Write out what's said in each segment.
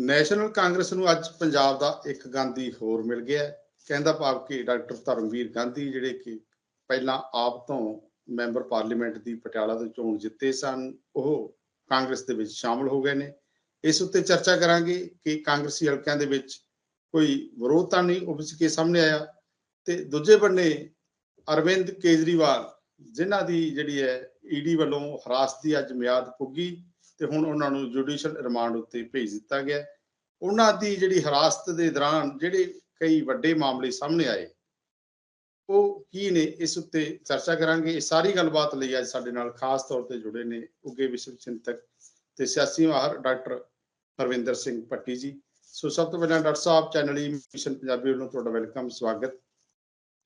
National Congress ਨੂੰ ਅੱਜ ਪੰਜਾਬ ਦਾ ਇੱਕ ਗਾਂਧੀ ਹੋਰ ਮਿਲ ਗਿਆ ਕਹਿੰਦਾ ਭਾਵ ਕਿ ਡਾਕਟਰ ਧਰਮਵੀਰ ਗਾਂਧੀ ਜਿਹੜੇ ਕਿ ਪਹਿਲਾਂ ਆਪ ਤੋਂ ਮੈਂਬਰ ਪਾਰਲੀਮੈਂਟ ਦੀ ਪਟਿਆਲਾ ਤੋਂ ਚੋਣ ਜਿੱਤੇ ਸਨ, ਉਹ ਕਾਂਗਰਸ ਦੇ ਵਿੱਚ ਸ਼ਾਮਲ ਹੋ ਗਏ ਨੇ। ਇਸ ਉੱਤੇ ਚਰਚਾ ਕਰਾਂਗੇ ਕਿ ਕਾਂਗਰਸੀ ਹਲਕਿਆਂ ਦੇ ਵਿੱਚ ਕੋਈ ਵਿਰੋਧ ਤਾਂ ਨਹੀਂ ਉਪਜ ਕੇ ਸਾਹਮਣੇ ਆਇਆ। ਤੇ ਦੂਜੇ ਬੰਨੇ ਅਰਵਿੰਦ ਕੇਜਰੀਵਾਲ, ਜਿਨ੍ਹਾਂ ਦੀ ਜਿਹੜੀ ਹੈ ਈਡੀ ਵੱਲੋਂ ਹਰਾਸਤ ਦੀ ਅੱਜ ਮਿਆਦ ਪੁੱਗੀ ਤੇ ਹੁਣ ਉਹਨਾਂ ਨੂੰ ਜੁਡੀਸ਼ੀਅਲ ਰਿਮਾਂਡ ਉੱਤੇ ਭੇਜ ਦਿੱਤਾ ਗਿਆ। ਉਹਨਾਂ ਦੀ ਜਿਹੜੀ ਹਰਾਸਤ ਦੇ ਦੌਰਾਨ ਜਿਹੜੇ ਕਈ ਵੱਡੇ ਮਾਮਲੇ ਸਾਹਮਣੇ ਆਏ ਉਹ ਕੀ ਨੇ ਇਸ ਉੱਤੇ ਚਰਚਾ ਕਰਾਂਗੇ। ਇਹ ਸਾਰੀ ਗੱਲਬਾਤ ਲਈ ਅੱਜ ਸਾਡੇ ਨਾਲ ਖਾਸ ਤੌਰ ਤੇ ਜੁੜੇ ਨੇ ਉੱਗੇ ਵਿਸ਼ਵ ਚਿੰਤਕ ਤੇ ਸਿਆਸੀ ਮਾਹਰ ਡਾਕਟਰ ਹਰਵਿੰਦਰ ਸਿੰਘ ਪੱਟੀ ਜੀ। ਸੋ ਸਭ ਤੋਂ ਪਹਿਲਾਂ ਡਾਕਟਰ ਸਾਹਿਬ ਚੈਨਲ ਈ ਮਿਸ਼ਨ ਪੰਜਾਬੀ ਵੱਲੋਂ ਤੁਹਾਡਾ ਵੈਲਕਮ ਸਵਾਗਤ।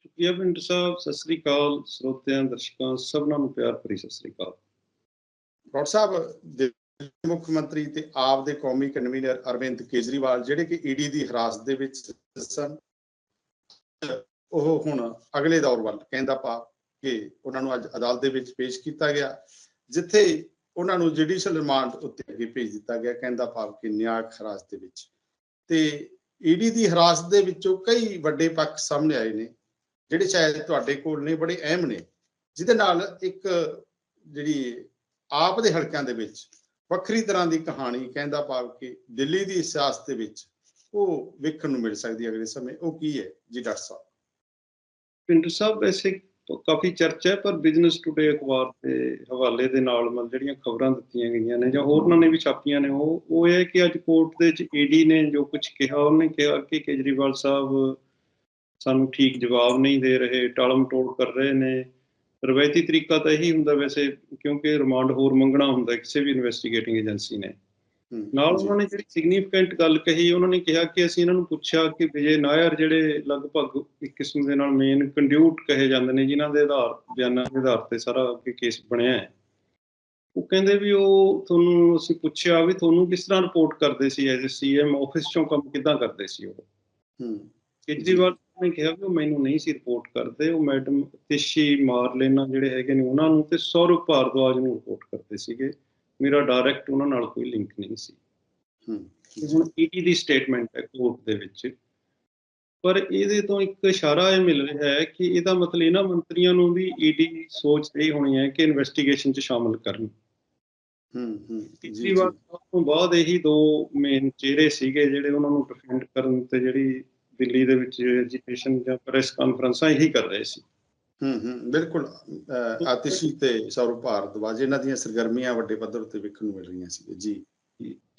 ਸ਼ੁਕਰੀਆ ਪਿੰਡ ਸਾਹਿਬ ਸਤਿ ਸ੍ਰੀ ਅਕਾਲ ਸਰੋਤਿਆਂ ਦਰਸ਼ਕਾਂ ਸਭਨਾਂ ਨੂੰ ਪਿਆਰ ਭਰੀ ਸਤਿ ਸ੍ਰੀ ਅਕਾਲ। ਡਾਕਟਰ ਸਾਹਿਬ ਮੁੱਖ ਮੰਤਰੀ ਤੇ ਆਪ ਦੇ ਕੌਮੀ ਕਨਵੀਨਰ ਅਰਵਿੰਦ ਕੇਜਰੀਵਾਲ, ਜਿਹੜੇ ਕਿ ਈਡੀ ਦੀ ਹਿਰਾਸਤ ਦੇ ਵਿੱਚ ਸਨ, ਉਹ ਹੁਣ ਅਗਲੇ ਦੌਰ ਵੱਲ ਕਹਿੰਦਾ ਪਾ ਕਿ ਉਹਨਾਂ ਨੂੰ ਅੱਜ ਅਦਾਲਤ ਦੇ ਵਿੱਚ ਪੇਸ਼ ਕੀਤਾ ਗਿਆ, ਜਿੱਥੇ ਉਹਨਾਂ ਨੂੰ ਜੁਡੀਸ਼ੀਅਲ ਰਿਮਾਂਡ ਉੱਤੇ ਅੱਗੇ ਭੇਜ ਦਿੱਤਾ ਗਿਆ, ਕਹਿੰਦਾ ਭਾਵ ਕਿ ਨਿਆਂਕ ਹਿਰਾਸਤ ਦੇ ਵਿੱਚ। ਤੇ ਈਡੀ ਦੀ ਹਿਰਾਸਤ ਦੇ ਵਿੱਚੋਂ ਕਈ ਵੱਡੇ ਪੱਖ ਸਾਹਮਣੇ ਆਏ ਨੇ, ਜਿਹੜੇ ਸ਼ਾਇਦ ਤੁਹਾਡੇ ਕੋਲ ਨੇ, ਬੜੇ ਅਹਿਮ ਨੇ, ਜਿਹਦੇ ਨਾਲ ਇੱਕ ਜਿਹੜੀ ਆਪ ਦੇ ਹਲਕਿਆਂ ਦੇ ਵਿੱਚ ਵੱਖਰੀ ਤਰ੍ਹਾਂ ਦੀ ਕਹਾਣੀ ਕਹਿੰਦਾ ਭਾਵ ਕਿ ਦਿੱਲੀ ਦੀ ਸਿਆਸਤ ਦੇ ਵਿੱਚ ਉਹ ਵੇਖਣ ਨੂੰ ਮਿਲ ਸਕਦੀ ਹੈ ਅਗਲੇ ਸਮੇਂ। ਉਹ ਕੀ ਹੈ ਜੀ ਡਾਕਟਰ ਸਾਹਿਬ? ਪਿੰਡ ਸਾਹਿਬ ਵੈਸੇ ਕਾਫੀ ਚਰਚਾ ਹੈ, ਪਰ ਬਿਜ਼ਨਸ ਟੁਡੇ ਅਖਬਾਰ ਦੇ ਹਵਾਲੇ ਦੇ ਨਾਲ ਮਤਲਬ ਜਿਹੜੀਆਂ ਖਬਰਾਂ ਦਿੱਤੀਆਂ ਗਈਆਂ ਨੇ ਜਾਂ ਹੋਰਨਾਂ ਨੇ ਵੀ ਛਾਪੀਆਂ ਨੇ, ਉਹ ਉਹ ਇਹ ਕਿ ਅੱਜ ਕੋਰਟ ਦੇ ਵਿੱਚ ਈਡੀ ਨੇ ਜੋ ਕੁਝ ਕਿਹਾ, ਉਹਨੇ ਕਿਹਾ ਕਿ ਕੇਜਰੀਵਾਲ ਸਾਹਿਬ ਸਾਨੂੰ ਠੀਕ ਜਵਾਬ ਨਹੀਂ ਦੇ ਰਹੇ ਟਾਲਮ ਟੋਲ ਕਰ ਰਹੇ ਨੇ। ਰਵਾਇਤੀ ਤਰੀਕਾ ਤਾਂ ਇਹੀ ਹੁੰਦਾ ਵੈਸੇ ਕਿਉਂਕਿ ਰਿਮਾਂਡ ਹੋਰ ਮੰਗਣਾ ਹੁੰਦਾ ਕਿਸੇ ਵੀ ਇਨਵੈਸਟੀਗੇਟਿੰਗ ਏਜੰਸੀ ਨੇ। ਨਾਲ। ਉਹਨਾਂ ਨੇ ਜਿਹੜੀ ਸਿਗਨੀਫੀਕੈਂਟ ਗੱਲ ਕਹੀ ਉਹਨਾਂ ਨੇ ਕਿਹਾ ਕਿ ਅਸੀਂ ਇਹਨਾਂ ਨੂੰ ਪੁੱਛਿਆ ਕਿ ਵਿਜੇ ਨਾਇਰ ਜਿਹੜੇ ਲਗਭਗ ਇੱਕ ਕਿਸਮ ਦੇ ਨਾਲ ਮੇਨ ਕੰਡਿਊਟ ਕਹੇ ਜਾਂਦੇ ਨੇ ਜਿਨ੍ਹਾਂ ਦੇ ਆਧਾਰ ਬਿਆਨਾਂ ਦੇ ਆਧਾਰ ਤੇ ਸਾਰਾ ਅੱਗੇ ਕੇਸ ਬਣਿਆ ਹੈ। ਉਹ ਕਹਿੰਦੇ ਵੀ ਉਹ ਤੁਹਾਨੂੰ ਅਸੀਂ ਪੁੱਛਿਆ ਵੀ ਤੁਹਾਨੂੰ ਕਿਸ ਤਰ੍ਹਾਂ ਰਿਪੋਰਟ ਕਰਦੇ ਸੀ ਐਜ਼ ਸੀਐਮ ਆਫਿਸ ਚੋਂ ਕੰਮ ਕਿੱਦਾਂ ਕਰਦੇ ਸੀ ਉਹ? ਹਮ, ਕੇਜਰੀਵਾਲ ਨੇ ਕਿਹਾ ਕਿ ਉਹ ਮੈਨੂੰ ਨਹੀਂ ਸੀ ਰਿਪੋਰਟ ਕਰਦੇ ਉਹ ਮੈਡਮ ਤਿਸ਼ੀ ਮਾਰਲੇਨਾ ਜਿਹੜੇ ਹੈਗੇ ਨੇ ਉਹਨਾਂ ਨੂੰ ਤੇ ਸੌਰਵ ਭਾਰਦਵਾਜ ਨੂੰ ਰਿਪੋਰਟ ਕਰਦੇ ਸੀਗੇ। ਮੇਰਾ ਡਾਇਰੈਕਟ ਉਹਨਾਂ ਨਾਲ ਕੋਈ ਲਿੰਕ ਨਹੀਂ ਸੀ। ਇਹ ਹੁਣ ਈਡੀ ਦੀ ਸਟੇਟਮੈਂਟ ਹੈ ਕੋਰਟ ਦੇ ਵਿੱਚ। ਪਰ ਇਹਦੇ ਤੋਂ ਇੱਕ ਇਸ਼ਾਰਾ ਇਹ ਮਿਲ ਰਿਹਾ ਹੈ ਕਿ ਇਹਦਾ ਮਤਲਬ ਇਹਨਾਂ ਮੰਤਰੀਆਂ ਨੂੰ ਵੀ ਈਡੀ ਸੋਚ ਰਹੀ ਹੋਣੀ ਹੈ ਕਿ ਇਨਵੈਸਟੀਗੇਸ਼ਨ 'ਚ ਸ਼ਾਮਲ ਕਰਨ। ਹਮ, ਜੀ, ਤੀਸਰੀ। ਵਾਰ ਤੋਂ ਬਾਅਦ ਇਹੀ ਦੋ ਮੇਨ ਚਿਹਰੇ ਸੀਗੇ ਜਿਹੜੇ ਉਹਨਾਂ ਨੂੰ ਡਿਫੈਂਡ ਕਰਨ ਤੇ ਜਿਹੜੀ ਦਿੱਲੀ ਦੇ ਵਿੱਚ ਐਜੀਟੇਸ਼ਨ ਜਾਂ ਪ੍ਰੈਸ ਕਾਨਫਰੰਸਾਂ ਇਹੀ ਕਰ ਰਹੇ ਸੀ। ਹਮ ਹਮ ਬਿਲਕੁਲ ਆਤਿਸ਼ੀ ਤੇ ਸੌਰਵ ਭਾਰਦਵਾਜ ਇਹਨਾਂ ਦੀਆਂ ਸਰਗਰਮੀਆਂ ਵੱਡੇ ਪੱਧਰ ਉੱਤੇ ਵੇਖਣ ਨੂੰ ਮਿਲ ਰਹੀਆਂ ਸੀ ਜੀ।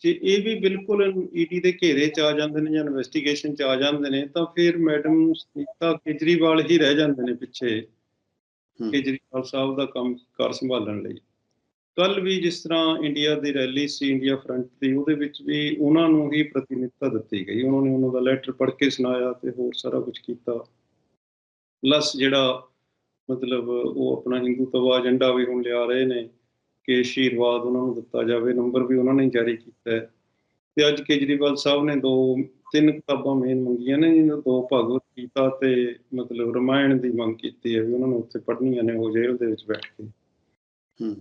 ਜੇ ਇਹ ਵੀ ਬਿਲਕੁਲ ਈਡੀ ਦੇ ਘੇਰੇ 'ਚ ਆ ਜਾਂਦੇ ਨੇ ਜਾਂ ਇਨਵੈਸਟੀਗੇਸ਼ਨ 'ਚ ਆ ਜਾਂਦੇ ਨੇ ਤਾਂ ਫਿਰ ਮੈਡਮ ਸੁਨੀਤਾ ਕੇਜਰੀਵਾਲ ਹੀ ਰਹਿ ਜਾਂਦੇ ਨੇ ਪਿੱਛੇ। ਕੇਜਰੀਵਾਲ ਸਾਹਿਬ ਦਾ ਕੰਮ ਕਾਰ ਸੰਭਾਲਣ ਲਈ। ਕੱਲ ਵੀ ਜਿਸ ਤਰ੍ਹਾਂ ਇੰਡੀਆ ਦੀ ਰੈਲੀ ਸੀ ਇੰਡੀਆ ਫਰੰਟ ਦੀ ਉਹਦੇ ਵਿੱਚ ਵੀ ਉਹਨਾਂ ਨੂੰ ਹੀ ਪ੍ਰਤੀਨਿਧਤਾ ਦਿੱਤੀ ਗਈ। ਉਹਨਾਂ ਨੇ ਉਹਨਾਂ ਦਾ ਲੈਟਰ ਪੜ੍ਹ ਕੇ ਸੁਣਾਇਆ ਤੇ ਹੋਰ ਸਾਰਾ ਕੁਝ ਕੀਤਾ। ਪਲੱਸ ਜਿਹੜਾ ਮਤਲਬ ਉਹ ਆਪਣਾ ਹਿੰਦੂਤਵਾ ਏਜੰਡਾ ਵੀ ਹੁਣ ਲਿਆ ਰਹੇ ਨੇ ਕਿ ਆਸ਼ੀਰਵਾਦ ਉਹਨਾਂ ਨੂੰ ਦਿੱਤਾ ਜਾਵੇ ਨੰਬਰ ਵੀ ਉਹਨਾਂ ਨੇ ਜਾਰੀ ਕੀਤਾ ਹੈ। ਤੇ ਅੱਜ ਕੇਜਰੀਵਾਲ ਸਾਹਿਬ ਨੇ ਦੋ ਤਿੰਨ ਕਿਤਾਬਾਂ ਮੇਨ ਮੰਗੀਆਂ ਨੇ ਜਿਹਨਾਂ ਦੋ ਭਗਵਤ ਗੀਤਾ ਤੇ ਮਤਲਬ ਰਮਾਇਣ ਦੀ ਮੰਗ ਕੀਤੀ ਹੈ ਵੀ ਉਹਨਾਂ ਨੂੰ ਉੱਥੇ ਪੜ੍ਹਨੀਆਂ ਨੇ ਉਹ ਜੇਲ੍ਹ ਦੇ ਵਿੱਚ ਬੈਠ ਕੇ। ਹਮ,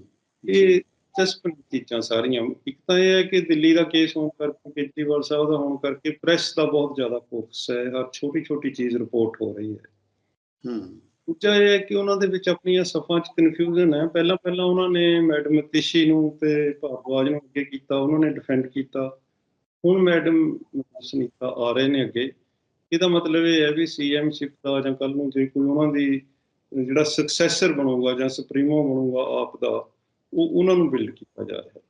ਇਹ ਦਿਲਚਸਪ ਚੀਜ਼ਾਂ ਸਾਰੀਆਂ। ਇੱਕ ਤਾਂ ਇਹ ਹੈ ਕਿ ਦਿੱਲੀ ਦਾ ਕੇਸ ਹੋਣ ਕਰਕੇ ਕੇਜਰੀਵਾਲ ਸਾਹਿਬ ਦਾ ਹੋਣ ਕਰਕੇ ਪ੍ਰੈਸ ਦਾ ਬਹੁਤ ਜ਼ਿਆਦਾ ਫੋਕਸ ਹੈ। ਹਰ ਛੋਟੀ ਛੋਟੀ ਚੀਜ਼ ਰਿਪੋਰਟ ਹੋ ਰਹੀ ਹੈ। ਹਮ, ਦੂਜਾ ਇਹ ਹੈ ਕਿ ਉਹਨਾਂ ਦੇ ਵਿੱਚ ਆਪਣੀਆਂ ਸਫਾਂ 'ਚ ਕਨਫਿਊਜ਼ਨ ਹੈ। ਪਹਿਲਾਂ ਪਹਿਲਾਂ ਉਹਨਾਂ ਨੇ ਮੈਡਮ ਤਿਸ਼ੀ ਨੂੰ ਤੇ ਭਾਰਦਵਾਜ ਨੂੰ ਅੱਗੇ ਕੀਤਾ ਉਹਨਾਂ ਨੇ ਡਿਫੈਂਡ ਕੀਤਾ। ਹੁਣ ਮੈਡਮ ਸੁਨੀਤਾ ਆ ਰਹੇ ਨੇ ਅੱਗੇ। ਇਹਦਾ ਮਤਲਬ ਇਹ ਹੈ ਵੀ ਸੀਐਮ ਸ਼ਿਪ ਦਾ ਜਾਂ ਕੱਲ ਨੂੰ ਜੇ ਕੋਈ ਉਹਨਾਂ ਦੀ ਜਿਹੜਾ ਸਕਸੈਸਰ ਬਣੂਗਾ ਜਾਂ ਸੁਪਰੀਮੋ ਬਣੂਗਾ ਆਪ ਦਾ ਉਹ ਉਹਨਾਂ ਨੂੰ ਬਿਲਡ ਕੀਤਾ ਜਾ ਰਿਹਾ।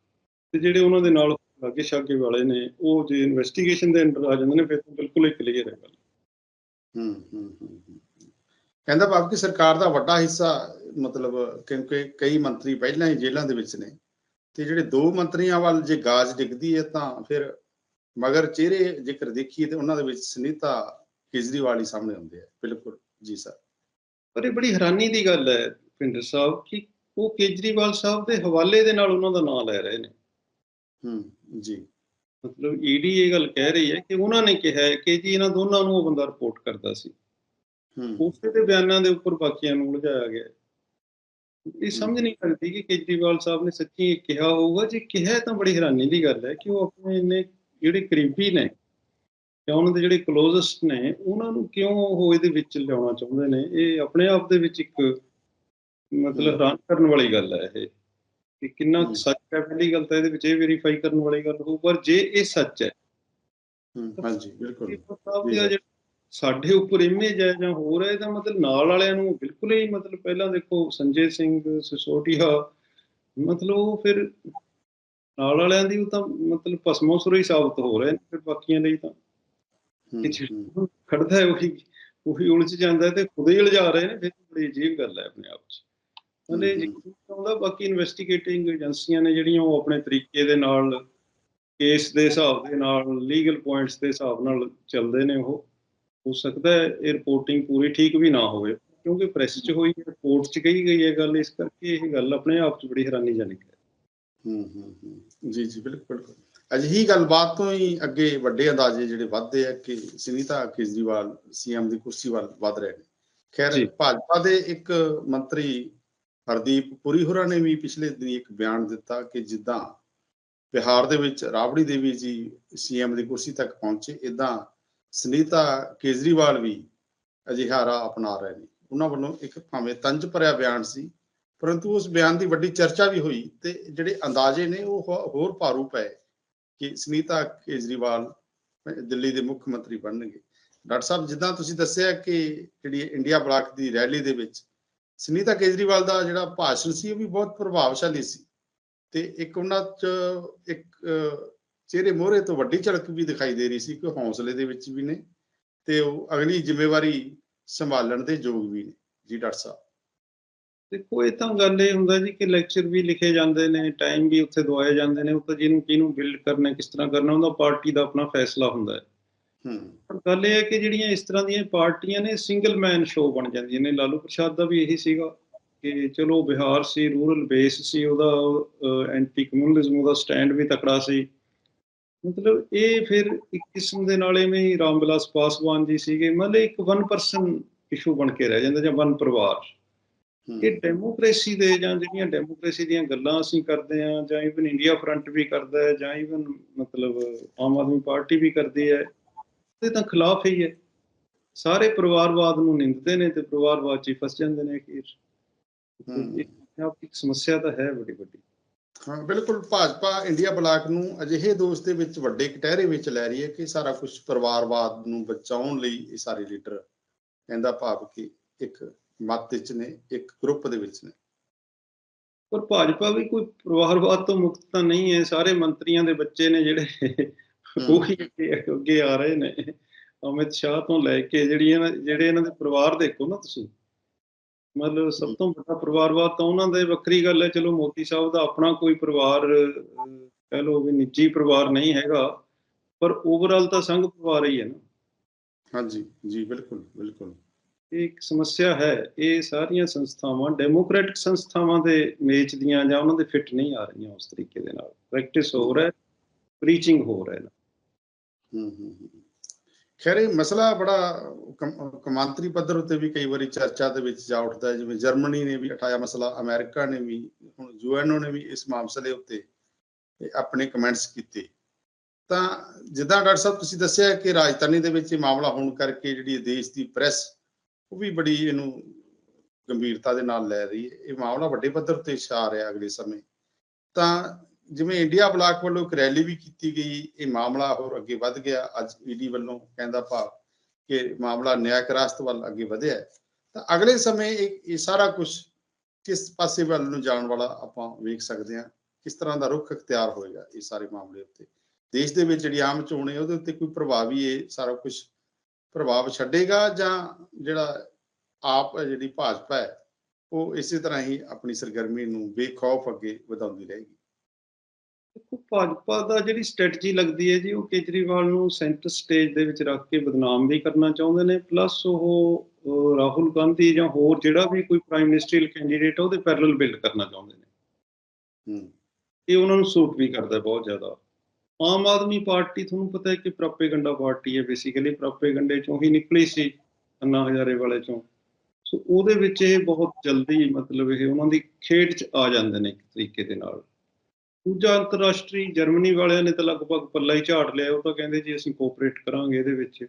ਤੇ ਜਿਹੜੇ ਉਹਨਾਂ ਦੇ ਨਾਲ ਲਾਗੇ ਛਾਗੇ ਵਾਲੇ ਨੇ ਉਹ ਜੇ ਇਨਵੈਸਟੀਗੇਸ਼ਨ ਦੇ ਅੰਡਰ ਆ ਜਾਂਦੇ ਨੇ ਫਿਰ ਤਾਂ ਬਿਲਕੁਲ ਹੀ ਕਲੀਅਰ ਹੈ ਗੱਲ ਹਮ, ਹਮ। ਕਹਿੰਦਾ ਭਾਵ ਕਿ ਸਰਕਾਰ ਦਾ ਵੱਡਾ ਹਿੱਸਾ ਮਤਲਬ ਕਿਉਂਕਿ ਕਈ ਮੰਤਰੀ ਪਹਿਲਾਂ ਹੀ ਜੇਲ੍ਹਾਂ ਦੇ ਵਿੱਚ ਨੇ ਤੇ ਜਿਹੜੇ ਦੋ ਮੰਤਰੀਆਂ ਵੱਲ ਜੇ ਗਾਜ ਡਿੱਗਦੀ ਹੈ ਤਾਂ ਫਿਰ ਮਗਰ ਚਿਹਰੇ ਜੇਕਰ ਦੇਖੀਏ ਤੇ ਉਹਨਾਂ ਦੇ ਵਿੱਚ ਸੁਨੀਤਾ ਕੇਜਰੀਵਾਲ ਹੀ ਸਾਹਮਣੇ ਆਉਂਦੇ ਆ। ਬਿਲਕੁਲ ਜੀ ਸਰ। ਪਰ ਇਹ ਬੜੀ ਹੈਰਾਨੀ ਦੀ ਗੱਲ ਹੈ ਪਿੰਡਰ ਸਾਹਿਬ ਕਿ ਉਹ ਕੇਜਰੀਵਾਲ ਸਾਹਿਬ ਦੇ ਹਵਾਲੇ ਦੇ ਨਾਲ ਉਹਨਾਂ ਦਾ ਨਾਮ ਲੈ ਰਹੇ ਨੇ। ਹਮ ਜੀ। ਮਤਲਬ ਈਡੀ ਇਹ ਗੱਲ ਕਹਿ ਰਹੀ ਹੈ ਕਿ ਉਹਨਾਂ ਨੇ ਕਿਹਾ ਹੈ ਕਿ ਜੀ ਇਹਨਾਂ ਦੋਨਾਂ ਨੂੰ ਉਹ ਬੰਦਾ ਰਿਪੋਰਟ ਕਰਦਾ ਸੀ। ਹਮ ਉਸੇ ਦੇ ਬਿਆਨਾਂ ਦੇ ਉੱਪਰ ਬਾਕੀਆਂ ਨੂੰ ਉਲਝਾਇਆ ਗਿਆ। ਹੈ। ਇਹ ਸਮਝ ਨਹੀਂ ਲੱਗਦੀ ਕਿ ਕੇਜਰੀਵਾਲ ਸਾਹਿਬ ਨੇ ਸੱਚੀ ਇਹ ਕਿਹਾ ਹੋਊਗਾ। ਜੇ ਕਿਹਾ ਤਾਂ ਬੜੀ ਹੈਰਾਨੀ ਦੀ ਗੱਲ ਹੈ ਕਿ ਉਹ ਆਪਣੇ ਇੰਨੇ ਜਿਹੜੇ ਕਰੀਬੀ ਨੇ ਜਾਂ ਉਹਨਾਂ ਦੇ ਜਿਹੜੇ ਕਲੋਜ਼ੈਸਟ ਨੇ ਉਹਨਾਂ ਨੂੰ ਕਿਉਂ ਉਹ ਇਹਦੇ ਵਿੱਚ ਲਿਆਉਣਾ ਚਾਹੁੰਦੇ ਨੇ? ਇਹ ਆਪਣੇ ਆਪ ਦੇ ਵਿੱਚ ਇੱਕ ਮਤਲਬ। ਹੈਰਾਨ ਕਰਨ ਵਾਲੀ ਗੱਲ ਹੈ ਇਹ ਕਿ ਕਿੰਨਾ। ਸੱਚ ਹੈ ਪਹਿਲੀ ਗੱਲ ਤਾਂ ਇਹਦੇ ਵਿੱਚ ਇਹ ਵੈਰੀਫਾਈ ਕਰਨ ਵਾਲੀ ਗੱਲ ਹੋਊ ਪਰ ਜੇ ਇਹ ਸੱਚ ਹੈ ਹਾਂਜੀ ਬਿਲਕੁਲ ਸਾਡੇ ਉੱਪਰ ਇਮੇਜ ਹੈ ਜਾਂ ਹੋਰ ਹੈ ਇਹਦਾ ਮਤਲਬ ਨਾਲ ਵਾਲਿਆਂ ਨੂੰ ਬਿਲਕੁਲ ਹੀ ਮਤਲਬ ਪਹਿਲਾਂ ਦੇਖੋ ਸੰਜੇ ਸਿੰਘ ਸਿਸੋਟੀਆ ਮਤਲਬ ਉਹ ਫਿਰ ਨਾਲ ਵਾਲਿਆਂ ਦੀ ਉਹ ਤਾਂ ਮਤਲਬ ਭਸਮੋਸੁਰ ਹੀ ਸਾਬਤ ਹੋ ਰਹੇ ਨੇ ਫਿਰ ਬਾਕੀਆਂ ਲਈ ਤਾਂ ਖੜਦਾ ਹੈ ਉਹੀ ਉਹੀ ਉਲਝ ਜਾਂਦਾ ਤੇ ਖੁਦ ਹੀ ਉਲਝਾ ਰਹੇ ਨੇ ਫਿਰ ਬੜੀ ਅਜੀਬ ਗੱਲ ਹੈ ਆਪਣੇ ਆਪ 'ਚ ਤਾਂ ਆਉਂਦਾ ਬਾਕੀ ਇਨਵੈਸਟੀਗੇਟਿੰਗ ਏਜੰਸੀਆਂ ਨੇ ਜਿਹੜੀਆਂ ਉਹ ਆਪਣੇ ਤਰੀਕੇ ਦੇ ਨਾਲ ਕੇਸ ਦੇ ਹਿਸਾਬ ਦੇ ਨਾਲ ਲੀਗਲ ਪੁਆਇੰਟਸ ਦੇ ਹਿਸਾਬ ਨਾਲ ਚੱਲਦੇ ਨੇ ਉਹ। ਹੋ ਸਕਦਾ ਹੈ ਇਹ ਰਿਪੋਰਟਿੰਗ ਪੂਰੀ ਠੀਕ ਵੀ ਨਾ ਹੋਵੇ ਕਿਉਂਕਿ ਪ੍ਰੈਸ 'ਚ ਹੋਈ ਹੈ ਰਿਪੋਰਟ 'ਚ ਕਹੀ ਗਈ ਹੈ ਗੱਲ ਇਸ ਕਰਕੇ ਇਹ ਗੱਲ ਆਪਣੇ ਆਪ 'ਚ ਬੜੀ ਹੈਰਾਨੀਜਨਕ ਹੈ। ਹਮ, ਹਮ। ਜੀ ਜੀ ਬਿਲਕੁਲ। ਅਜਿਹੀ ਗੱਲਬਾਤ ਤੋਂ ਹੀ ਅੱਗੇ ਵੱਡੇ ਅੰਦਾਜ਼ੇ ਜਿਹੜੇ ਵੱਧਦੇ ਆ ਕਿ ਸੁਨੀਤਾ ਕੇਜਰੀਵਾਲ ਸੀਐਮ ਦੀ ਕੁਰਸੀ ਵੱਲ ਵੱਧ ਰਹੇ ਨੇ। ਖੈਰ। ਭਾਜਪਾ ਦੇ ਇੱਕ ਮੰਤਰੀ ਹਰਦੀਪ ਪੁਰੀ ਹੋਰਾਂ ਨੇ ਵੀ ਪਿਛਲੇ ਦਿਨੀ ਇੱਕ ਬਿਆਨ ਦਿੱਤਾ ਕਿ ਜਿੱਦਾਂ ਬਿਹਾਰ ਦੇ ਵਿੱਚ ਰਾਬੜੀ ਦੇਵੀ ਜੀ ਸੀਐਮ ਦੀ ਕੁਰਸੀ ਤੱਕ ਪਹੁੰਚੇ ਇਦਾਂ ਸੁਨੀਤਾ ਕੇਜਰੀਵਾਲ ਵੀ ਅਜਿਹਾ ਰਾਹ ਅਪਣਾ ਰਹੇ ਨੇ। ਉਹਨਾਂ ਵੱਲੋਂ ਇੱਕ ਭਾਵੇਂ ਤੰਜ ਭਰਿਆ ਬਿਆਨ ਸੀ, ਪਰੰਤੂ ਉਸ ਬਿਆਨ ਦੀ ਵੱਡੀ ਚਰਚਾ ਵੀ ਹੋਈ ਤੇ ਜਿਹੜੇ ਅੰਦਾਜ਼ੇ ਨੇ ਉਹ ਹੋਰ ਭਾਰੂ ਪਏ ਕਿ ਸੁਨੀਤਾ ਕੇਜਰੀਵਾਲ ਦਿੱਲੀ ਦੇ ਮੁੱਖ ਮੰਤਰੀ ਬਣਨਗੇ। ਡਾਕਟਰ ਸਾਹਿਬ, ਜਿੱਦਾਂ ਤੁਸੀਂ ਦੱਸਿਆ ਕਿ ਜਿਹੜੀ ਇੰਡੀਆ ਬਲਾਕ ਦੀ ਰੈਲੀ ਦੇ ਵਿੱਚ ਸੁਨੀਤਾ ਕੇਜਰੀਵਾਲ ਦਾ ਜਿਹੜਾ ਭਾਸ਼ਣ ਸੀ, ਉਹ ਵੀ ਬਹੁਤ ਪ੍ਰਭਾਵਸ਼ਾਲੀ ਸੀ ਤੇ ਇੱਕ ਉਹਨਾਂ 'ਚ ਇੱਕ ਚਿਹਰੇ ਮੋਹਰੇ ਤੋਂ ਵੱਡੀ ਝਲਕ ਵੀ ਦਿਖਾਈ ਦੇ ਰਹੀ ਸੀ ਕਿ ਹੌਸਲੇ ਦੇ ਵਿੱਚ ਵੀ ਨੇ ਤੇ ਉਹ ਅਗਲੀ ਜ਼ਿੰਮੇਵਾਰੀ ਸੰਭਾਲਣ ਦੇ ਯੋਗ ਵੀ ਨੇ ਜੀ ਡਾਕਟਰ ਸਾਹਿਬ। ਦੇਖੋ, ਇਹ ਤਾਂ ਗੱਲ ਇਹ ਹੁੰਦਾ ਜੀ ਕਿ ਲੈਕਚਰ ਵੀ ਲਿਖੇ ਜਾਂਦੇ ਨੇ ਟਾਈਮ ਵੀ ਉੱਥੇ ਦਵਾਏ ਜਾਂਦੇ ਨੇ, ਉਹ ਤਾਂ ਜਿਹਨੂੰ ਕਿਹਨੂੰ ਬਿਲਡ ਕਰਨਾ, ਕਿਸ ਤਰ੍ਹਾਂ ਕਰਨਾ, ਉਹਦਾ ਪਾਰਟੀ ਦਾ ਆਪਣਾ ਫੈਸਲਾ ਹੁੰਦਾ ਹੈ। ਹੂੰ। ਪਰ ਗੱਲ ਇਹ ਹੈ ਕਿ ਜਿਹੜੀਆਂ ਇਸ ਤਰ੍ਹਾਂ ਦੀਆਂ ਪਾਰਟੀਆਂ ਨੇ ਸਿੰਗਲ ਮੈਨ ਸ਼ੋਅ ਬਣ ਜਾਂਦੀਆਂ ਨੇ। ਲਾਲੂ ਪ੍ਰਸ਼ਾਦ ਦਾ ਵੀ ਇਹੀ ਸੀਗਾ ਕਿ ਚਲੋ ਬਿਹਾਰ ਸੀ ਰੂਰਲ ਬੇਸ ਸੀ ਉਹਦਾ ਐਂਟੀ ਕਮਿਊਨਿਜ਼ਮ ਉਹਦਾ ਸਟੈਂਡ ਵੀ ਤਕੜਾ ਸੀ। ਮਤਲਬ ਇਹ ਫਿਰ ਇੱਕ ਕਿਸਮ ਦੇ ਨਾਲ ਐਵੇਂ ਹੀ ਰਾਮ ਵਿਲਾਸ ਪਾਸਵਾਨ ਜੀ ਸੀਗੇ। ਮਤਲਬ ਇੱਕ ਵਨ ਪਰਸਨ ਇਸ਼ੂ ਬਣ ਕੇ ਰਹਿ ਜਾਂਦਾ ਜਾਂ ਵਨ ਪਰਿਵਾਰ। ਇਹ ਡੈਮੋਕ੍ਰੇਸੀ ਦੇ ਜਾਂ ਜਿਹੜੀਆਂ ਡੈਮੋਕ੍ਰੇਸੀ ਦੀਆਂ ਗੱਲਾਂ ਅਸੀਂ ਕਰਦੇ ਹਾਂ ਜਾਂ ਇਵਨ ਇੰਡੀਆ ਫਰੰਟ ਵੀ ਕਰਦਾ ਹੈ ਜਾਂ ਇਵਨ ਮਤਲਬ ਆਮ ਆਦਮੀ ਪਾਰਟੀ ਵੀ ਕਰਦੀ ਹੈ ਤੇ ਤਾਂ ਖਿਲਾਫ ਹੀ ਹੈ। ਸਾਰੇ ਪਰਿਵਾਰਵਾਦ ਨੂੰ ਨਿੰਦਦੇ ਨੇ ਤੇ ਪਰਿਵਾਰਵਾਦ 'ਚ ਫਸ ਜਾਂਦੇ ਨੇ ਆਪ ਇੱਕ ਸਮੱਸਿਆ ਤਾਂ ਹੈ ਬੜੀ ਵੱਡੀ। ਹਾਂ ਬਿਲਕੁਲ ਭਾਜਪਾ ਇੰਡੀਆ ਬਲਾਕ ਨੂੰ ਅਜਿਹੇ ਦੋਸ਼ ਦੇ ਵਿੱਚ ਵੱਡੇ ਕਟਹਿਰੇ ਵਿੱਚ ਲੈ ਰਹੀ ਹੈ ਕਿ ਸਾਰਾ ਕੁਝ ਪਰਿਵਾਰਵਾਦ ਨੂੰ ਬਚਾਉਣ ਲਈ ਇਹ ਸਾਰੇ ਲੀਡਰ ਕਹਿੰਦਾ ਭਾਵ ਕਿ ਇੱਕ ਮੱਤ ਵਿੱਚ ਨੇ ਇੱਕ ਗਰੁੱਪ ਦੇ ਵਿੱਚ ਨੇ। ਪਰ ਭਾਜਪਾ ਵੀ ਕੋਈ ਪਰਿਵਾਰਵਾਦ ਤੋਂ ਮੁਕਤ ਤਾਂ ਨਹੀਂ ਹੈ। ਸਾਰੇ ਮੰਤਰੀਆਂ ਦੇ ਬੱਚੇ ਨੇ ਜਿਹੜੇ ਉਹੀ ਅੱਗੇ ਅੱਗੇ ਆ ਰਹੇ ਨੇ। ਅਮਿਤ ਸ਼ਾਹ ਤੋਂ ਲੈ ਕੇ ਜਿਹੜੀ ਇਹਨਾਂ ਜਿਹੜੇ ਇਹਨਾਂ ਦੇ ਪਰਿਵਾਰ ਦੇਖੋ ਨਾ ਤੁਸੀਂ। ਮਤਲਬ ਸਭ ਤੋਂ ਵੱਡਾ ਪਰਿਵਾਰਵਾਦ ਤਾਂ ਉਹਨਾਂ ਦੇ ਵੱਖਰੀ ਗੱਲ ਹੈ ਚਲੋ ਮੋਦੀ ਸਾਹਿਬ ਦਾ ਆਪਣਾ ਕੋਈ ਪਰਿਵਾਰ ਕਹਿ ਲਓ ਵੀ ਨਿੱਜੀ ਪਰਿਵਾਰ ਨਹੀਂ ਹੈਗਾ ਪਰ ਓਵਰਆਲ ਤਾਂ ਸੰਘ ਪਰਿਵਾਰ ਹੀ ਹੈ ਨਾ। ਹਾਂਜੀ ਜੀ ਬਿਲਕੁਲ ਬਿਲਕੁਲ। ਇਹ ਇੱਕ ਸਮੱਸਿਆ ਹੈ ਇਹ ਸਾਰੀਆਂ ਸੰਸਥਾਵਾਂ ਡੈਮੋਕ੍ਰੈਟਿਕ ਸੰਸਥਾਵਾਂ ਦੇ ਮੇਚ ਦੀਆਂ ਜਾਂ ਉਹਨਾਂ ਦੇ ਫਿੱਟ ਨਹੀਂ ਆ ਰਹੀਆਂ ਉਸ ਤਰੀਕੇ ਦੇ ਨਾਲ। ਪ੍ਰੈਕਟਿਸ ਹੋ ਰਿਹਾ ਪ੍ਰੀਚਿੰਗ ਹੋ। ਰਿਹਾ ਹੈ ਹੂੰ ਹੂੰ ਹੂੰ। ਖੈਰ, ਇਹ ਮਸਲਾ ਬੜਾ ਕਮ- ਪੱਧਰ ਉੱਤੇ ਵੀ ਕਈ ਵਾਰੀ ਚਰਚਾ ਦੇ ਵਿੱਚ ਜਾ ਉੱਠਦਾ ਹੈ, ਜਿਵੇਂ ਜਰਮਨੀ ਨੇ ਵੀ ਉਠਾਇਆ ਮਸਲਾ, ਅਮਰੀਕਾ ਨੇ ਵੀ, ਹੁਣ ਯੂਐਨਓ ਨੇ ਵੀ ਇਸ ਮਾਮਲੇ ਉੱਤੇ ਆਪਣੇ ਕਮੈਂਟਸ ਕੀਤੇ। ਤਾਂ ਜਿੱਦਾਂ ਡਾਕਟਰ ਸਾਹਿਬ ਤੁਸੀਂ ਦੱਸਿਆ ਕਿ ਰਾਜਧਾਨੀ ਦੇ ਵਿੱਚ ਇਹ ਮਾਮਲਾ ਹੋਣ ਕਰਕੇ ਜਿਹੜੀ ਦੇਸ਼ ਦੀ ਪ੍ਰੈਸ, ਉਹ ਵੀ ਬੜੀ ਇਹਨੂੰ ਗੰਭੀਰਤਾ ਦੇ ਨਾਲ ਲੈ ਰਹੀ ਹੈ। ਇਹ ਮਾਮਲਾ ਵੱਡੇ ਪੱਧਰ ਤੇ ਛਾ ਰਿਹਾ ਅਗਲੇ ਸਮੇਂ। ਤਾਂ ਜਿਵੇਂ ਇੰਡੀਆ ਬਲਾਕ ਵੱਲੋਂ ਇੱਕ ਰੈਲੀ ਵੀ ਕੀਤੀ ਗਈ, ਇਹ ਮਾਮਲਾ ਹੋਰ ਅੱਗੇ ਵੱਧ ਗਿਆ। ਅੱਜ ਈਡੀ ਵੱਲੋਂ ਕਹਿੰਦਾ ਭਾਵ ਕਿ ਮਾਮਲਾ ਨਿਆਇਕ ਰਾਸਤ ਵੱਲ ਅੱਗੇ ਵਧਿਆ ਤਾਂ ਅਗਲੇ ਸਮੇਂ ਇਹ ਇਹ ਸਾਰਾ ਕੁਝ ਕਿਸ ਪਾਸੇ ਵੱਲ ਨੂੰ ਜਾਣ ਵਾਲਾ ਆਪਾਂ ਵੇਖ ਸਕਦੇ ਹਾਂ। ਕਿਸ ਤਰ੍ਹਾਂ ਦਾ ਰੁਖ ਅਖਤਿਆਰ ਹੋਏਗਾ ਇਹ ਸਾਰੇ ਮਾਮਲੇ ਉੱਤੇ। ਦੇਸ਼ ਦੇ ਵਿੱਚ ਜਿਹੜੀ ਆਮ ਚੋਣ ਹੈ, ਉਹਦੇ ਉੱਤੇ ਕੋਈ ਪ੍ਰਭਾਵ ਹੀ ਇਹ ਸਾਰਾ ਕੁਝ ਪ੍ਰਭਾਵ ਛੱਡੇਗਾ ਜਾਂ ਜਿਹੜਾ ਆਪ ਜਿਹੜੀ ਭਾਜਪਾ ਹੈ, ਉਹ ਇਸੇ ਤਰ੍ਹਾਂ ਹੀ ਆਪਣੀ ਸਰਗਰਮੀ ਨੂੰ ਬੇਖੌਫ ਅੱਗੇ ਵਧਾਉਂਦੀ ਰਹੇਗੀ। ਦੇਖੋ ਭਾਜਪਾ ਦਾ ਜਿਹੜੀ ਸਟ੍ਰੈਟਜੀ ਲੱਗਦੀ ਹੈ ਜੀ ਉਹ ਕੇਜਰੀਵਾਲ ਨੂੰ ਸੈਂਟਰ ਸਟੇਜ ਦੇ ਵਿੱਚ ਰੱਖ ਕੇ ਬਦਨਾਮ ਵੀ ਕਰਨਾ ਚਾਹੁੰਦੇ ਨੇ ਪਲੱਸ ਉਹ ਰਾਹੁਲ ਗਾਂਧੀ ਜਾਂ ਹੋਰ ਜਿਹੜਾ ਵੀ ਕੋਈ ਪ੍ਰਾਈਮ ਮਿਨਿਸਟਰੀਅਲ ਕੈਂਡੀਡੇਟ ਉਹਦੇ ਪੈਰਲਲ ਬਿਲਡ ਕਰਨਾ ਚਾਹੁੰਦੇ ਨੇ। ਹੂੰ। ਇਹ ਉਹਨਾਂ ਨੂੰ ਸੂਟ ਵੀ ਕਰਦਾ ਬਹੁਤ ਜ਼ਿਆਦਾ। ਆਮ ਆਦਮੀ ਪਾਰਟੀ ਤੁਹਾਨੂੰ ਪਤਾ ਹੈ ਕਿ ਪ੍ਰੋਪੇਗੰਡਾ ਪਾਰਟੀ ਹੈ ਬੇਸਿਕਲੀ ਪ੍ਰੋਪੇਗੰਡੇ ਚੋਂ ਹੀ ਨਿਕਲੀ ਸੀ ਅੰਨਾ ਹਜ਼ਾਰੇ ਵਾਲੇ ਚੋਂ। ਸੋ ਉਹਦੇ ਵਿੱਚ ਇਹ ਬਹੁਤ ਜਲਦੀ ਮਤਲਬ ਇਹ ਉਹਨਾਂ ਦੀ ਖੇਡ 'ਚ ਆ ਜਾਂਦੇ ਨੇ ਇੱਕ ਤਰੀਕੇ ਦੇ ਨਾਲ। ਦੂਜਾ ਅੰਤਰਰਾਸ਼ਟਰੀ ਜਰਮਨੀ ਵਾਲਿਆਂ ਨੇ ਤਾਂ ਲਗਭਗ ਪੱਲਾ ਹੀ ਝਾੜ ਲਿਆ ਉਹ ਤਾਂ ਕਹਿੰਦੇ ਜੀ ਅਸੀਂ ਕੋਆਪਰੇਟ ਕਰਾਂਗੇ ਇਹਦੇ ਵਿੱਚ।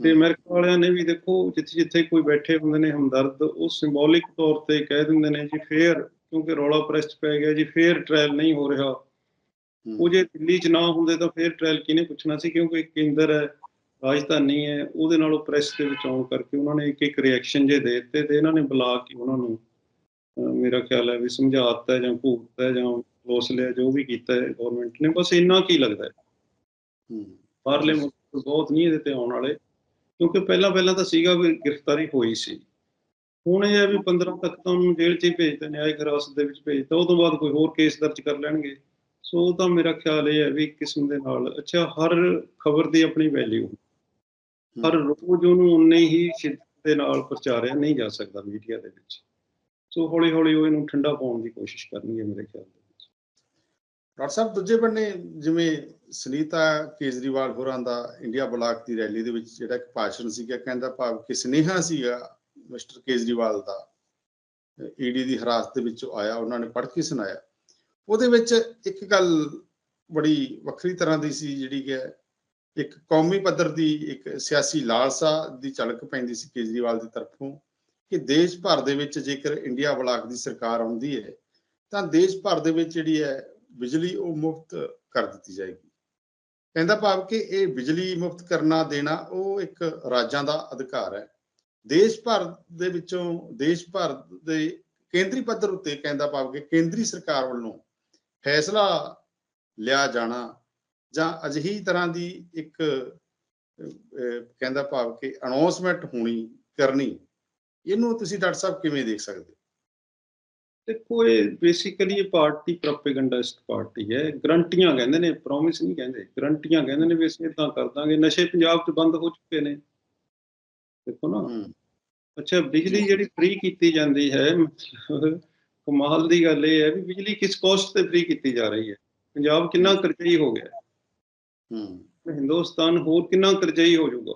ਤੇ ਅਮਰੀਕਾ ਵਾਲਿਆਂ ਨੇ ਵੀ ਦੇਖੋ ਜਿੱਥੇ ਜਿੱਥੇ ਕੋਈ ਬੈਠੇ ਹੁੰਦੇ ਨੇ ਹਮਦਰਦ ਉਹ ਸਿੰਬੋਲਿਕ ਤੌਰ ਤੇ ਕਹਿ ਦਿੰਦੇ ਨੇ ਜੀ ਫੇਅਰ ਕਿਉਂਕਿ ਰੌਲਾ ਪ੍ਰੈਸ ਪੈ ਗਿਆ ਜੀ ਫੇਅਰ ਟ੍ਰਾਇਲ ਨਹੀਂ ਹੋ ਰਿਹਾ। ਉਹ ਜੇ ਦਿੱਲੀ 'ਚ ਨਾ ਹੁੰਦੇ ਤਾਂ ਫੇਅਰ ਟ੍ਰਾਇਲ ਕਿਹਨੇ ਪੁੱਛਣਾ ਸੀ ਕਿਉਂਕਿ ਕੇਂਦਰ ਹੈ ਰਾਜਧਾਨੀ ਹੈ ਉਹਦੇ ਨਾਲੋਂ ਪ੍ਰੈਸ ਦੇ ਵਿੱਚ ਆਉਣ ਕਰਕੇ ਉਹਨਾਂ ਨੇ ਇੱਕ ਇੱਕ ਰਿਐਕਸ਼ਨ ਜੇ ਦੇ ਦਿੱਤੇ ਤੇ ਇਹਨਾਂ ਨੇ ਬੁਲਾ ਕੇ ਉਹਨਾਂ ਨੂੰ ਮੇਰਾ ਖਿਆਲ ਹੈ ਵੀ ਸਮਝਾਤਾ ਜਾਂ ਭੂਤ ਹੈ ਜਾਂ ਲੋਸ ਲਿਆ ਜੋ ਵੀ ਕੀਤਾ ਹੈ ਗਵਰਨਮੈਂਟ ਨੇ ਬਸ ਇੰਨਾ ਕੀ ਲੱਗਦਾ ਹੈ। ਹੂੰ, ਬਾਹਰਲੇ ਮੁਲਕ ਬਹੁਤ ਨਹੀਂ ਇਹਦੇ ਤੇ ਆਉਣ ਵਾਲੇ ਕਿਉਂਕਿ ਪਹਿਲਾਂ ਪਹਿਲਾਂ ਤਾਂ ਸੀਗਾ ਵੀ ਗ੍ਰਿਫਤਾਰੀ ਹੋਈ ਸੀ। ਹੁਣ ਇਹ ਹੈ ਵੀ 15 ਤੱਕ ਤਾਂ ਉਹਨੂੰ ਜੇਲ੍ਹ 'ਚ ਹੀ ਭੇਜਦੇ ਨਿਆਇਕ ਹਿਰਾਸਤ ਦੇ ਵਿੱਚ ਭੇਜਦਾ ਉਹ ਤੋਂ ਬਾਅਦ ਕੋਈ ਹੋਰ ਕੇਸ ਦਰਜ ਕਰ ਲੈਣਗੇ। ਸੋ ਉਹ ਤਾਂ ਮੇਰਾ ਖਿਆਲ ਇਹ ਹੈ ਵੀ ਕਿਸਮ ਦੇ ਨਾਲ ਅੱਛਾ ਹਰ ਖਬਰ ਦੀ ਆਪਣੀ ਵੈਲਿਊ ਹਰ ਰੋਜ਼ ਉਹਨੂੰ ਉਨੇ ਹੀ ਸ਼ਿੱਦਤ ਦੇ ਨਾਲ ਪ੍ਰਚਾਰਿਆ ਨਹੀਂ ਜਾ ਸਕਦਾ ਮੀਡੀਆ ਦੇ ਵਿੱਚ। ਸੋ ਹੌਲੀ ਹੌਲੀ ਉਹ ਇਹਨੂੰ ਠੰਡਾ ਪਾਉਣ ਦੀ ਕੋਸ਼ਿਸ਼ ਕਰਨਗੇ ਮੇਰੇ ਖਿਆਲ ਡਾਕਟਰ ਸਾਹਿਬ, ਦੂਜੇ ਬੰਨੇ ਜਿਵੇਂ ਸੁਨੀਤਾ ਕੇਜਰੀਵਾਲ ਹੋਰਾਂ ਦਾ ਇੰਡੀਆ ਬਲਾਕ ਦੀ ਰੈਲੀ ਦੇ ਵਿੱਚ ਜਿਹੜਾ ਇੱਕ ਭਾਸ਼ਣ ਸੀਗਾ, ਕਹਿੰਦਾ ਭਾਵ ਕਿ ਸੁਨੇਹਾ ਸੀਗਾ ਮਿਸਟਰ ਕੇਜਰੀਵਾਲ ਦਾ, ਈਡੀ ਦੀ ਹਰਾਸਤ ਦੇ ਵਿੱਚੋਂ ਆਇਆ, ਉਹਨਾਂ ਨੇ ਪੜ੍ਹ ਕੇ ਸੁਣਾਇਆ। ਉਹਦੇ ਵਿੱਚ ਇੱਕ ਗੱਲ ਬੜੀ ਵੱਖਰੀ ਤਰ੍ਹਾਂ ਦੀ ਸੀ, ਜਿਹੜੀ ਹੈ ਇੱਕ ਕੌਮੀ ਪੱਧਰ ਦੀ, ਇੱਕ ਸਿਆਸੀ ਲਾਲਸਾ ਦੀ ਝਲਕ ਪੈਂਦੀ ਸੀ ਕੇਜਰੀਵਾਲ ਦੀ ਤਰਫੋਂ ਕਿ ਦੇਸ਼ ਭਰ ਦੇ ਵਿੱਚ ਜੇਕਰ ਇੰਡੀਆ ਬਲਾਕ ਦੀ ਸਰਕਾਰ ਆਉਂਦੀ ਹੈ, ਤਾਂ ਦੇਸ਼ ਭਰ ਦੇ ਵਿੱਚ ਜਿਹੜੀ ਹੈ ਬਿਜਲੀ ਉਹ ਮੁਫਤ ਕਰ ਦਿੱਤੀ ਜਾਏਗੀ। ਕਹਿੰਦਾ ਭਾਵ ਕਿ ਇਹ ਬਿਜਲੀ ਮੁਫਤ ਕਰਨਾ ਦੇਣਾ ਉਹ ਇੱਕ ਰਾਜਾਂ ਦਾ ਅਧਿਕਾਰ ਹੈ। ਦੇਸ਼ ਭਰ ਦੇ ਵਿੱਚੋਂ, ਦੇਸ਼ ਭਰ ਦੇ ਕੇਂਦਰੀ ਪੱਧਰ ਉੱਤੇ ਕਹਿੰਦਾ ਭਾਵ ਕਿ ਕੇਂਦਰੀ ਸਰਕਾਰ ਵੱਲੋਂ ਫੈਸਲਾ ਲਿਆ ਜਾਣਾ ਜਾਂ ਅਜਿਹੀ ਤਰ੍ਹਾਂ ਦੀ ਇੱਕ ਕਹਿੰਦਾ ਭਾਵ ਕਿ ਅਨਾਉਂਸਮੈਂਟ ਹੋਣੀ ਕਰਨੀ। ਇਹਨੂੰ ਤੁਸੀਂ ਡਾਕਟਰ ਸਾਹਿਬ ਕਿਵੇਂ ਦੇਖ ਸਕਦੇ? ਹੋ ਦੇਖੋ ਇਹ ਬੇਸਿਕਲੀ ਇਹ ਪਾਰਟੀ ਪ੍ਰੋਪੇਗੈਂਡਿਸਟ ਪਾਰਟੀ ਹੈ। ਗਰੰਟੀਆਂ ਕਹਿੰਦੇ ਨੇ ਪ੍ਰੋਮਿਸ ਨਹੀਂ ਕਹਿੰਦੇ। ਗਰੰਟੀਆਂ ਕਹਿੰਦੇ ਨੇ ਵੀ ਅਸੀਂ ਇਦਾਂ ਕਰ ਦਾਂਗੇ। ਨਸ਼ੇ ਪੰਜਾਬ 'ਚ ਬੰਦ ਹੋ ਚੁੱਕੇ ਨੇ। ਦੇਖੋ ਨਾ। ਅੱਛਾ ਬਿਜਲੀ ਜਿਹੜੀ ਫ੍ਰੀ ਕੀਤੀ ਜਾਂਦੀ ਹੈ ਕਮਾਲ ਦੀ ਗੱਲ ਇਹ ਹੈ ਵੀ ਬਿਜਲੀ ਕਿਸ ਕੋਸਟ ਤੇ ਫ੍ਰੀ ਕੀਤੀ ਜਾ ਰਹੀ ਹੈ? ਪੰਜਾਬ ਕਿੰਨਾ ਕਰਜ਼ਈ ਹੋ ਗਿਆ। ਹੂੰ। ਹਿੰਦੁਸਤਾਨ ਹੋਰ ਕਿੰਨਾ ਕਰਜ਼ਈ ਹੋ ਜਾਊਗਾ?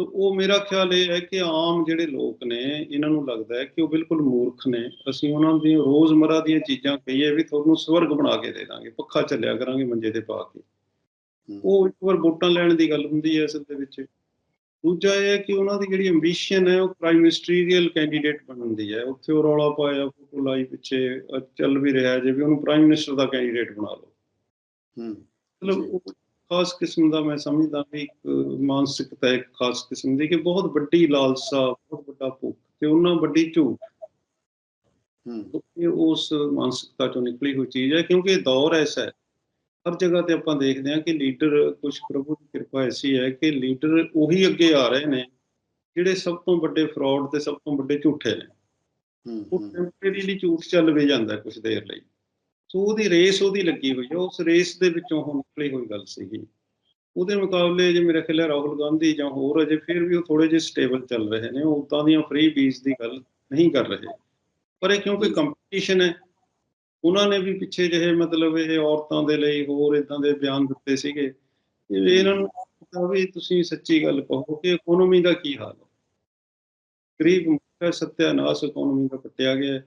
ਸੋ ਉਹ ਮੇਰਾ ਖਿਆਲ ਇਹ ਹੈ ਕਿ ਆਮ ਜਿਹੜੇ ਲੋਕ ਨੇ ਇਹਨਾਂ ਨੂੰ ਲੱਗਦਾ ਹੈ ਕਿ ਉਹ ਬਿਲਕੁਲ ਮੂਰਖ ਨੇ। ਅਸੀਂ ਉਹਨਾਂ ਦੀਆਂ ਰੋਜ਼ਮਰਾ ਦੀਆਂ ਚੀਜ਼ਾਂ ਕਹੀਏ ਵੀ ਤੁਹਾਨੂੰ ਸਵਰਗ ਬਣਾ ਕੇ ਦੇ ਦਾਂਗੇ ਪੱਖਾ ਚੱਲਿਆ ਕਰਾਂਗੇ ਮੰਜੇ ਤੇ ਪਾ ਕੇ। ਉਹ ਇੱਕ ਵਾਰ ਵੋਟਾਂ ਲੈਣ ਦੀ ਗੱਲ ਹੁੰਦੀ ਹੈ ਅਸਲ ਦੇ ਵਿੱਚ। ਦੂਜਾ ਇਹ ਹੈ ਕਿ ਉਹਨਾਂ ਦੀ ਜਿਹੜੀ ਐਂਬੀਸ਼ਨ ਹੈ ਉਹ ਪ੍ਰਾਈਮ ਮਿਨਿਸਟਰੀਅਲ ਕੈਂਡੀਡੇਟ ਬਣਨ ਦੀ ਹੈ। ਉੱਥੇ ਉਹ ਰੌਲਾ ਪਾਇਆ ਫੋਟੋ ਲਾਈ ਪਿੱਛੇ ਚੱਲ ਵੀ ਰਿਹਾ ਜੇ ਵੀ ਉਹਨੂੰ ਪ੍ਰਾਈਮ ਮਿਨਿਸਟਰ ਦਾ ਕੈਂਡੀਡੇਟ ਬਣਾ ਲਓ। ਹੂੰ। ਮਤਲਬ ਉਹ ਖਾਸ ਕਿਸਮ ਦਾ ਮੈਂ ਸਮਝਦਾ ਵੀ ਇੱਕ ਮਾਨਸਿਕਤਾ ਇੱਕ ਖਾਸ ਕਿਸਮ ਦੀ ਕਿ ਬਹੁਤ ਵੱਡੀ ਲਾਲਸਾ ਬਹੁਤ ਵੱਡਾ ਭੁੱਖ ਤੇ ਉਹਨਾਂ ਵੱਡੀ ਝੂਠ। ਹੂੰ। ਇਹ ਉਸ ਮਾਨਸਿਕਤਾ ਚੋਂ ਨਿਕਲੀ ਹੋਈ ਚੀਜ਼ ਹੈ ਕਿਉਂਕਿ ਦੌਰ ਐਸਾ ਹੈ। ਹਰ ਜਗ੍ਹਾ ਤੇ ਆਪਾਂ ਦੇਖਦੇ ਹਾਂ ਕਿ ਲੀਡਰ ਕੁਝ ਪ੍ਰਭੂ ਦੀ ਕਿਰਪਾ ਐਸੀ ਹੈ ਕਿ ਲੀਡਰ ਉਹੀ ਅੱਗੇ ਆ ਰਹੇ ਨੇ ਜਿਹੜੇ ਸਭ ਤੋਂ ਵੱਡੇ ਫਰਾਡ ਤੇ ਸਭ ਤੋਂ ਵੱਡੇ ਝੂਠੇ ਨੇ। ਹੂੰ ਉਹ ਟੈਂਪਰੇਰੀਲੀ ਝੂਠ ਚੱਲ ਵੀ ਜਾਂਦਾ ਕੁਝ ਦੇਰ ਲਈ। ਸੋ ਉਹਦੀ ਰੇਸ ਉਹਦੀ ਲੱਗੀ ਹੋਈ ਹੈ ਉਸ ਰੇਸ ਦੇ ਵਿੱਚੋਂ ਉਹ ਨਿਕਲੀ ਹੋਈ ਗੱਲ ਸੀਗੀ। ਉਹਦੇ ਮੁਕਾਬਲੇ ਜੇ ਮੇਰੇ ਖਿਆਲ ਰਾਹੁਲ ਗਾਂਧੀ ਜਾਂ ਹੋਰ ਅਜੇ ਫਿਰ ਵੀ ਉਹ ਥੋੜੇ ਜਿਹੇ ਸਟੇਬਲ ਚੱਲ ਰਹੇ ਨੇ ਉਹ ਉਦਾਂ ਦੀਆਂ ਫ੍ਰੀ ਬੀਜ ਦੀ ਗੱਲ ਨਹੀਂ ਕਰ ਰਹੇ। ਪਰ ਇਹ ਕਿਉਂਕਿ ਕੰਪੀਟੀਸ਼ਨ ਹੈ ਉਹਨਾਂ ਨੇ ਵੀ ਪਿੱਛੇ ਜਿਹੇ ਮਤਲਬ ਇਹ ਔਰਤਾਂ ਦੇ ਲਈ ਹੋਰ ਇਦਾਂ ਦੇ ਬਿਆਨ ਦਿੱਤੇ ਸੀਗੇ। ਇਹਨਾਂ ਨੂੰ ਪਤਾ ਵੀ ਤੁਸੀਂ ਸੱਚੀ ਗੱਲ ਕਹੋ ਕਿ ਇਕਨੋਮੀ ਦਾ ਕੀ ਹਾਲ ਹੈ? ਗਰੀਬ ਮੁੱਖ ਸਤਿਆਨਾਸ਼ ਇਕਨੋਮੀ ਦਾ ਕੱਟਿਆ ਗਿਆ ਹੈ।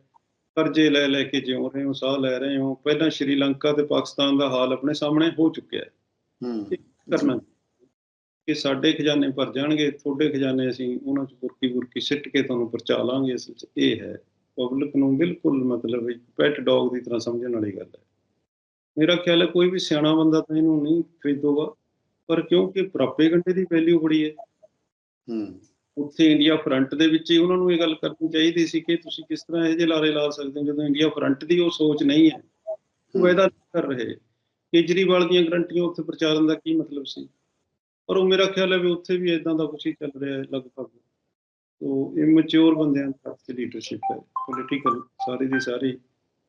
ਕਰਜ਼ੇ ਲੈ ਲੈ ਕੇ ਜਿਉ ਰਹੇ ਹੋ ਸਾਹ ਲੈ ਰਹੇ ਹੋ ਪਹਿਲਾਂ ਸ਼੍ਰੀਲੰਕਾ ਤੇ ਪਾਕਿਸਤਾਨ ਦਾ ਹਾਲ ਆਪਣੇ ਸਾਹਮਣੇ ਹੋ ਚੁੱਕਿਆ ਹੈ। ਹੂੰ। ਕਰਨਾ ਕਿ ਸਾਡੇ ਖਜ਼ਾਨੇ ਭਰ ਜਾਣਗੇ ਤੁਹਾਡੇ ਖਜ਼ਾਨੇ ਅਸੀਂ ਉਹਨਾਂ ਚ ਬੁਰਕੀ ਬੁਰਕੀ ਸਿੱਟ ਕੇ ਤੁਹਾਨੂੰ ਪਰਚਾ ਲਾਂਗੇ ਅਸਲ ਚ ਇਹ ਹੈ। ਪਬਲਿਕ ਨੂੰ ਬਿਲਕੁਲ ਮਤਲਬ ਇੱਕ ਪੈਟ ਡੌਗ ਦੀ ਤਰ੍ਹਾਂ ਸਮਝਣ ਵਾਲੀ ਗੱਲ ਹੈ। ਮੇਰਾ ਖਿਆਲ ਹੈ ਕੋਈ ਵੀ ਸਿਆਣਾ ਬੰਦਾ ਤਾਂ ਇਹਨੂੰ ਨਹੀਂ ਖਰੀਦੂਗਾ ਪਰ ਕਿਉਂਕਿ ਪ੍ਰੋਪੇਗੈਂਡੇ ਦੀ ਵੈਲਿਊ ਬੜੀ ਹੈ। ਹੂੰ। ਉੱਥੇ ਇੰਡੀਆ ਫਰੰਟ ਦੇ ਵਿੱਚ ਹੀ ਉਹਨਾਂ ਨੂੰ ਇਹ ਗੱਲ ਕਰਨੀ ਚਾਹੀਦੀ ਸੀ ਕਿ ਤੁਸੀਂ ਕਿਸ ਤਰ੍ਹਾਂ ਇਹ ਜਿਹੇ ਲਾਰੇ ਲਾ ਸਕਦੇ ਹੋ ਜਦੋਂ ਇੰਡੀਆ ਫਰੰਟ ਦੀ ਉਹ ਸੋਚ ਨਹੀਂ ਹੈ। ਉਹ ਇਹਦਾ ਕਰ ਰਹੇ। ਕੇਜਰੀਵਾਲ ਦੀਆਂ ਗਰੰਟੀਆਂ ਉੱਥੇ ਪ੍ਰਚਾਰਨ ਦਾ ਕੀ ਮਤਲਬ ਸੀ? ਪਰ ਉਹ ਮੇਰਾ ਖਿਆਲ ਹੈ ਵੀ ਉੱਥੇ ਵੀ ਇਦਾਂ ਦਾ ਕੁਝ ਹੀ ਚੱਲ ਰਿਹਾ ਹੈ ਲਗਭਗ। ਤੋ ਇਮੈਚੁਰ ਬੰਦਿਆਂ ਦਾ ਲੀਡਰਸ਼ਿਪ ਹੈ। ਪੋਲੀਟੀਕਲ ਸਾਰੀ ਦੀ ਸਾਰੀ।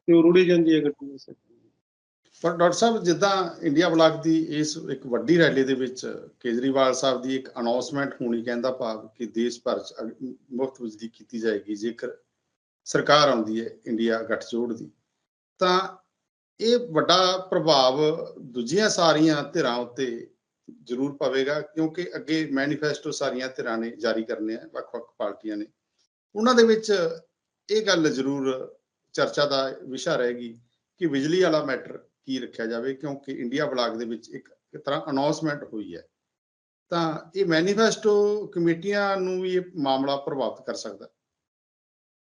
ਤੇ ਉਹ ਰੁੜੀ ਜਾਂਦੀ ਹੈ ਗੱਡੀ ਇਸ ਪਰ ਡਾਕਟਰ ਸਾਹਿਬ, ਜਿੱਦਾਂ ਇੰਡੀਆ ਬਲਾਕ ਦੀ ਇਸ ਇੱਕ ਵੱਡੀ ਰੈਲੀ ਦੇ ਵਿੱਚ ਕੇਜਰੀਵਾਲ ਸਾਹਿਬ ਦੀ ਇੱਕ ਅਨਾਉਂਸਮੈਂਟ ਹੋਣੀ ਕਹਿੰਦਾ ਭਾਵ ਕਿ ਦੇਸ਼ ਭਰ ਚ ਅਗ- ਮੁਫਤ ਬਿਜਲੀ ਕੀਤੀ ਜਾਏਗੀ, ਜੇਕਰ ਸਰਕਾਰ ਆਉਂਦੀ ਹੈ ਇੰਡੀਆ ਗੱਠਜੋੜ ਦੀ, ਤਾਂ ਇਹ ਵੱਡਾ ਪ੍ਰਭਾਵ ਦੂਜੀਆਂ ਸਾਰੀਆਂ ਧਿਰਾਂ ਉੱਤੇ ਜ਼ਰੂਰ ਪਵੇਗਾ, ਕਿਉਂਕਿ ਅੱਗੇ ਮੈਨੀਫੈਸਟੋ ਸਾਰੀਆਂ ਧਿਰਾਂ ਨੇ ਜਾਰੀ ਕਰਨੇ ਆ, ਵੱਖ-ਵੱਖ ਪਾਰਟੀਆਂ ਨੇ। ਉਹਨਾਂ ਦੇ ਵਿੱਚ ਇਹ ਗੱਲ ਜ਼ਰੂਰ ਚਰਚਾ ਦਾ ਵਿਸ਼ਾ ਰਹੇਗੀ ਕਿ ਬਿਜਲੀ ਵਾਲਾ ਮੈਟਰ ਕੀ ਰੱਖਿਆ ਜਾਵੇ ਕਿਉਂਕਿ ਇੰਡੀਆ ਬਲਾਕ ਦੇ ਵਿੱਚ ਇੱਕ ਇੱਕ ਤਰ੍ਹਾਂ ਅਨਾਉਂਸਮੈਂਟ ਹੋਈ ਹੈ। ਤਾਂ ਇਹ ਮੈਨੀਫੈਸਟੋ ਕਮੇਟੀਆਂ ਨੂੰ ਵੀ ਇਹ ਮਾਮਲਾ ਪ੍ਰਭਾਵਿਤ ਕਰ ਸਕਦਾ।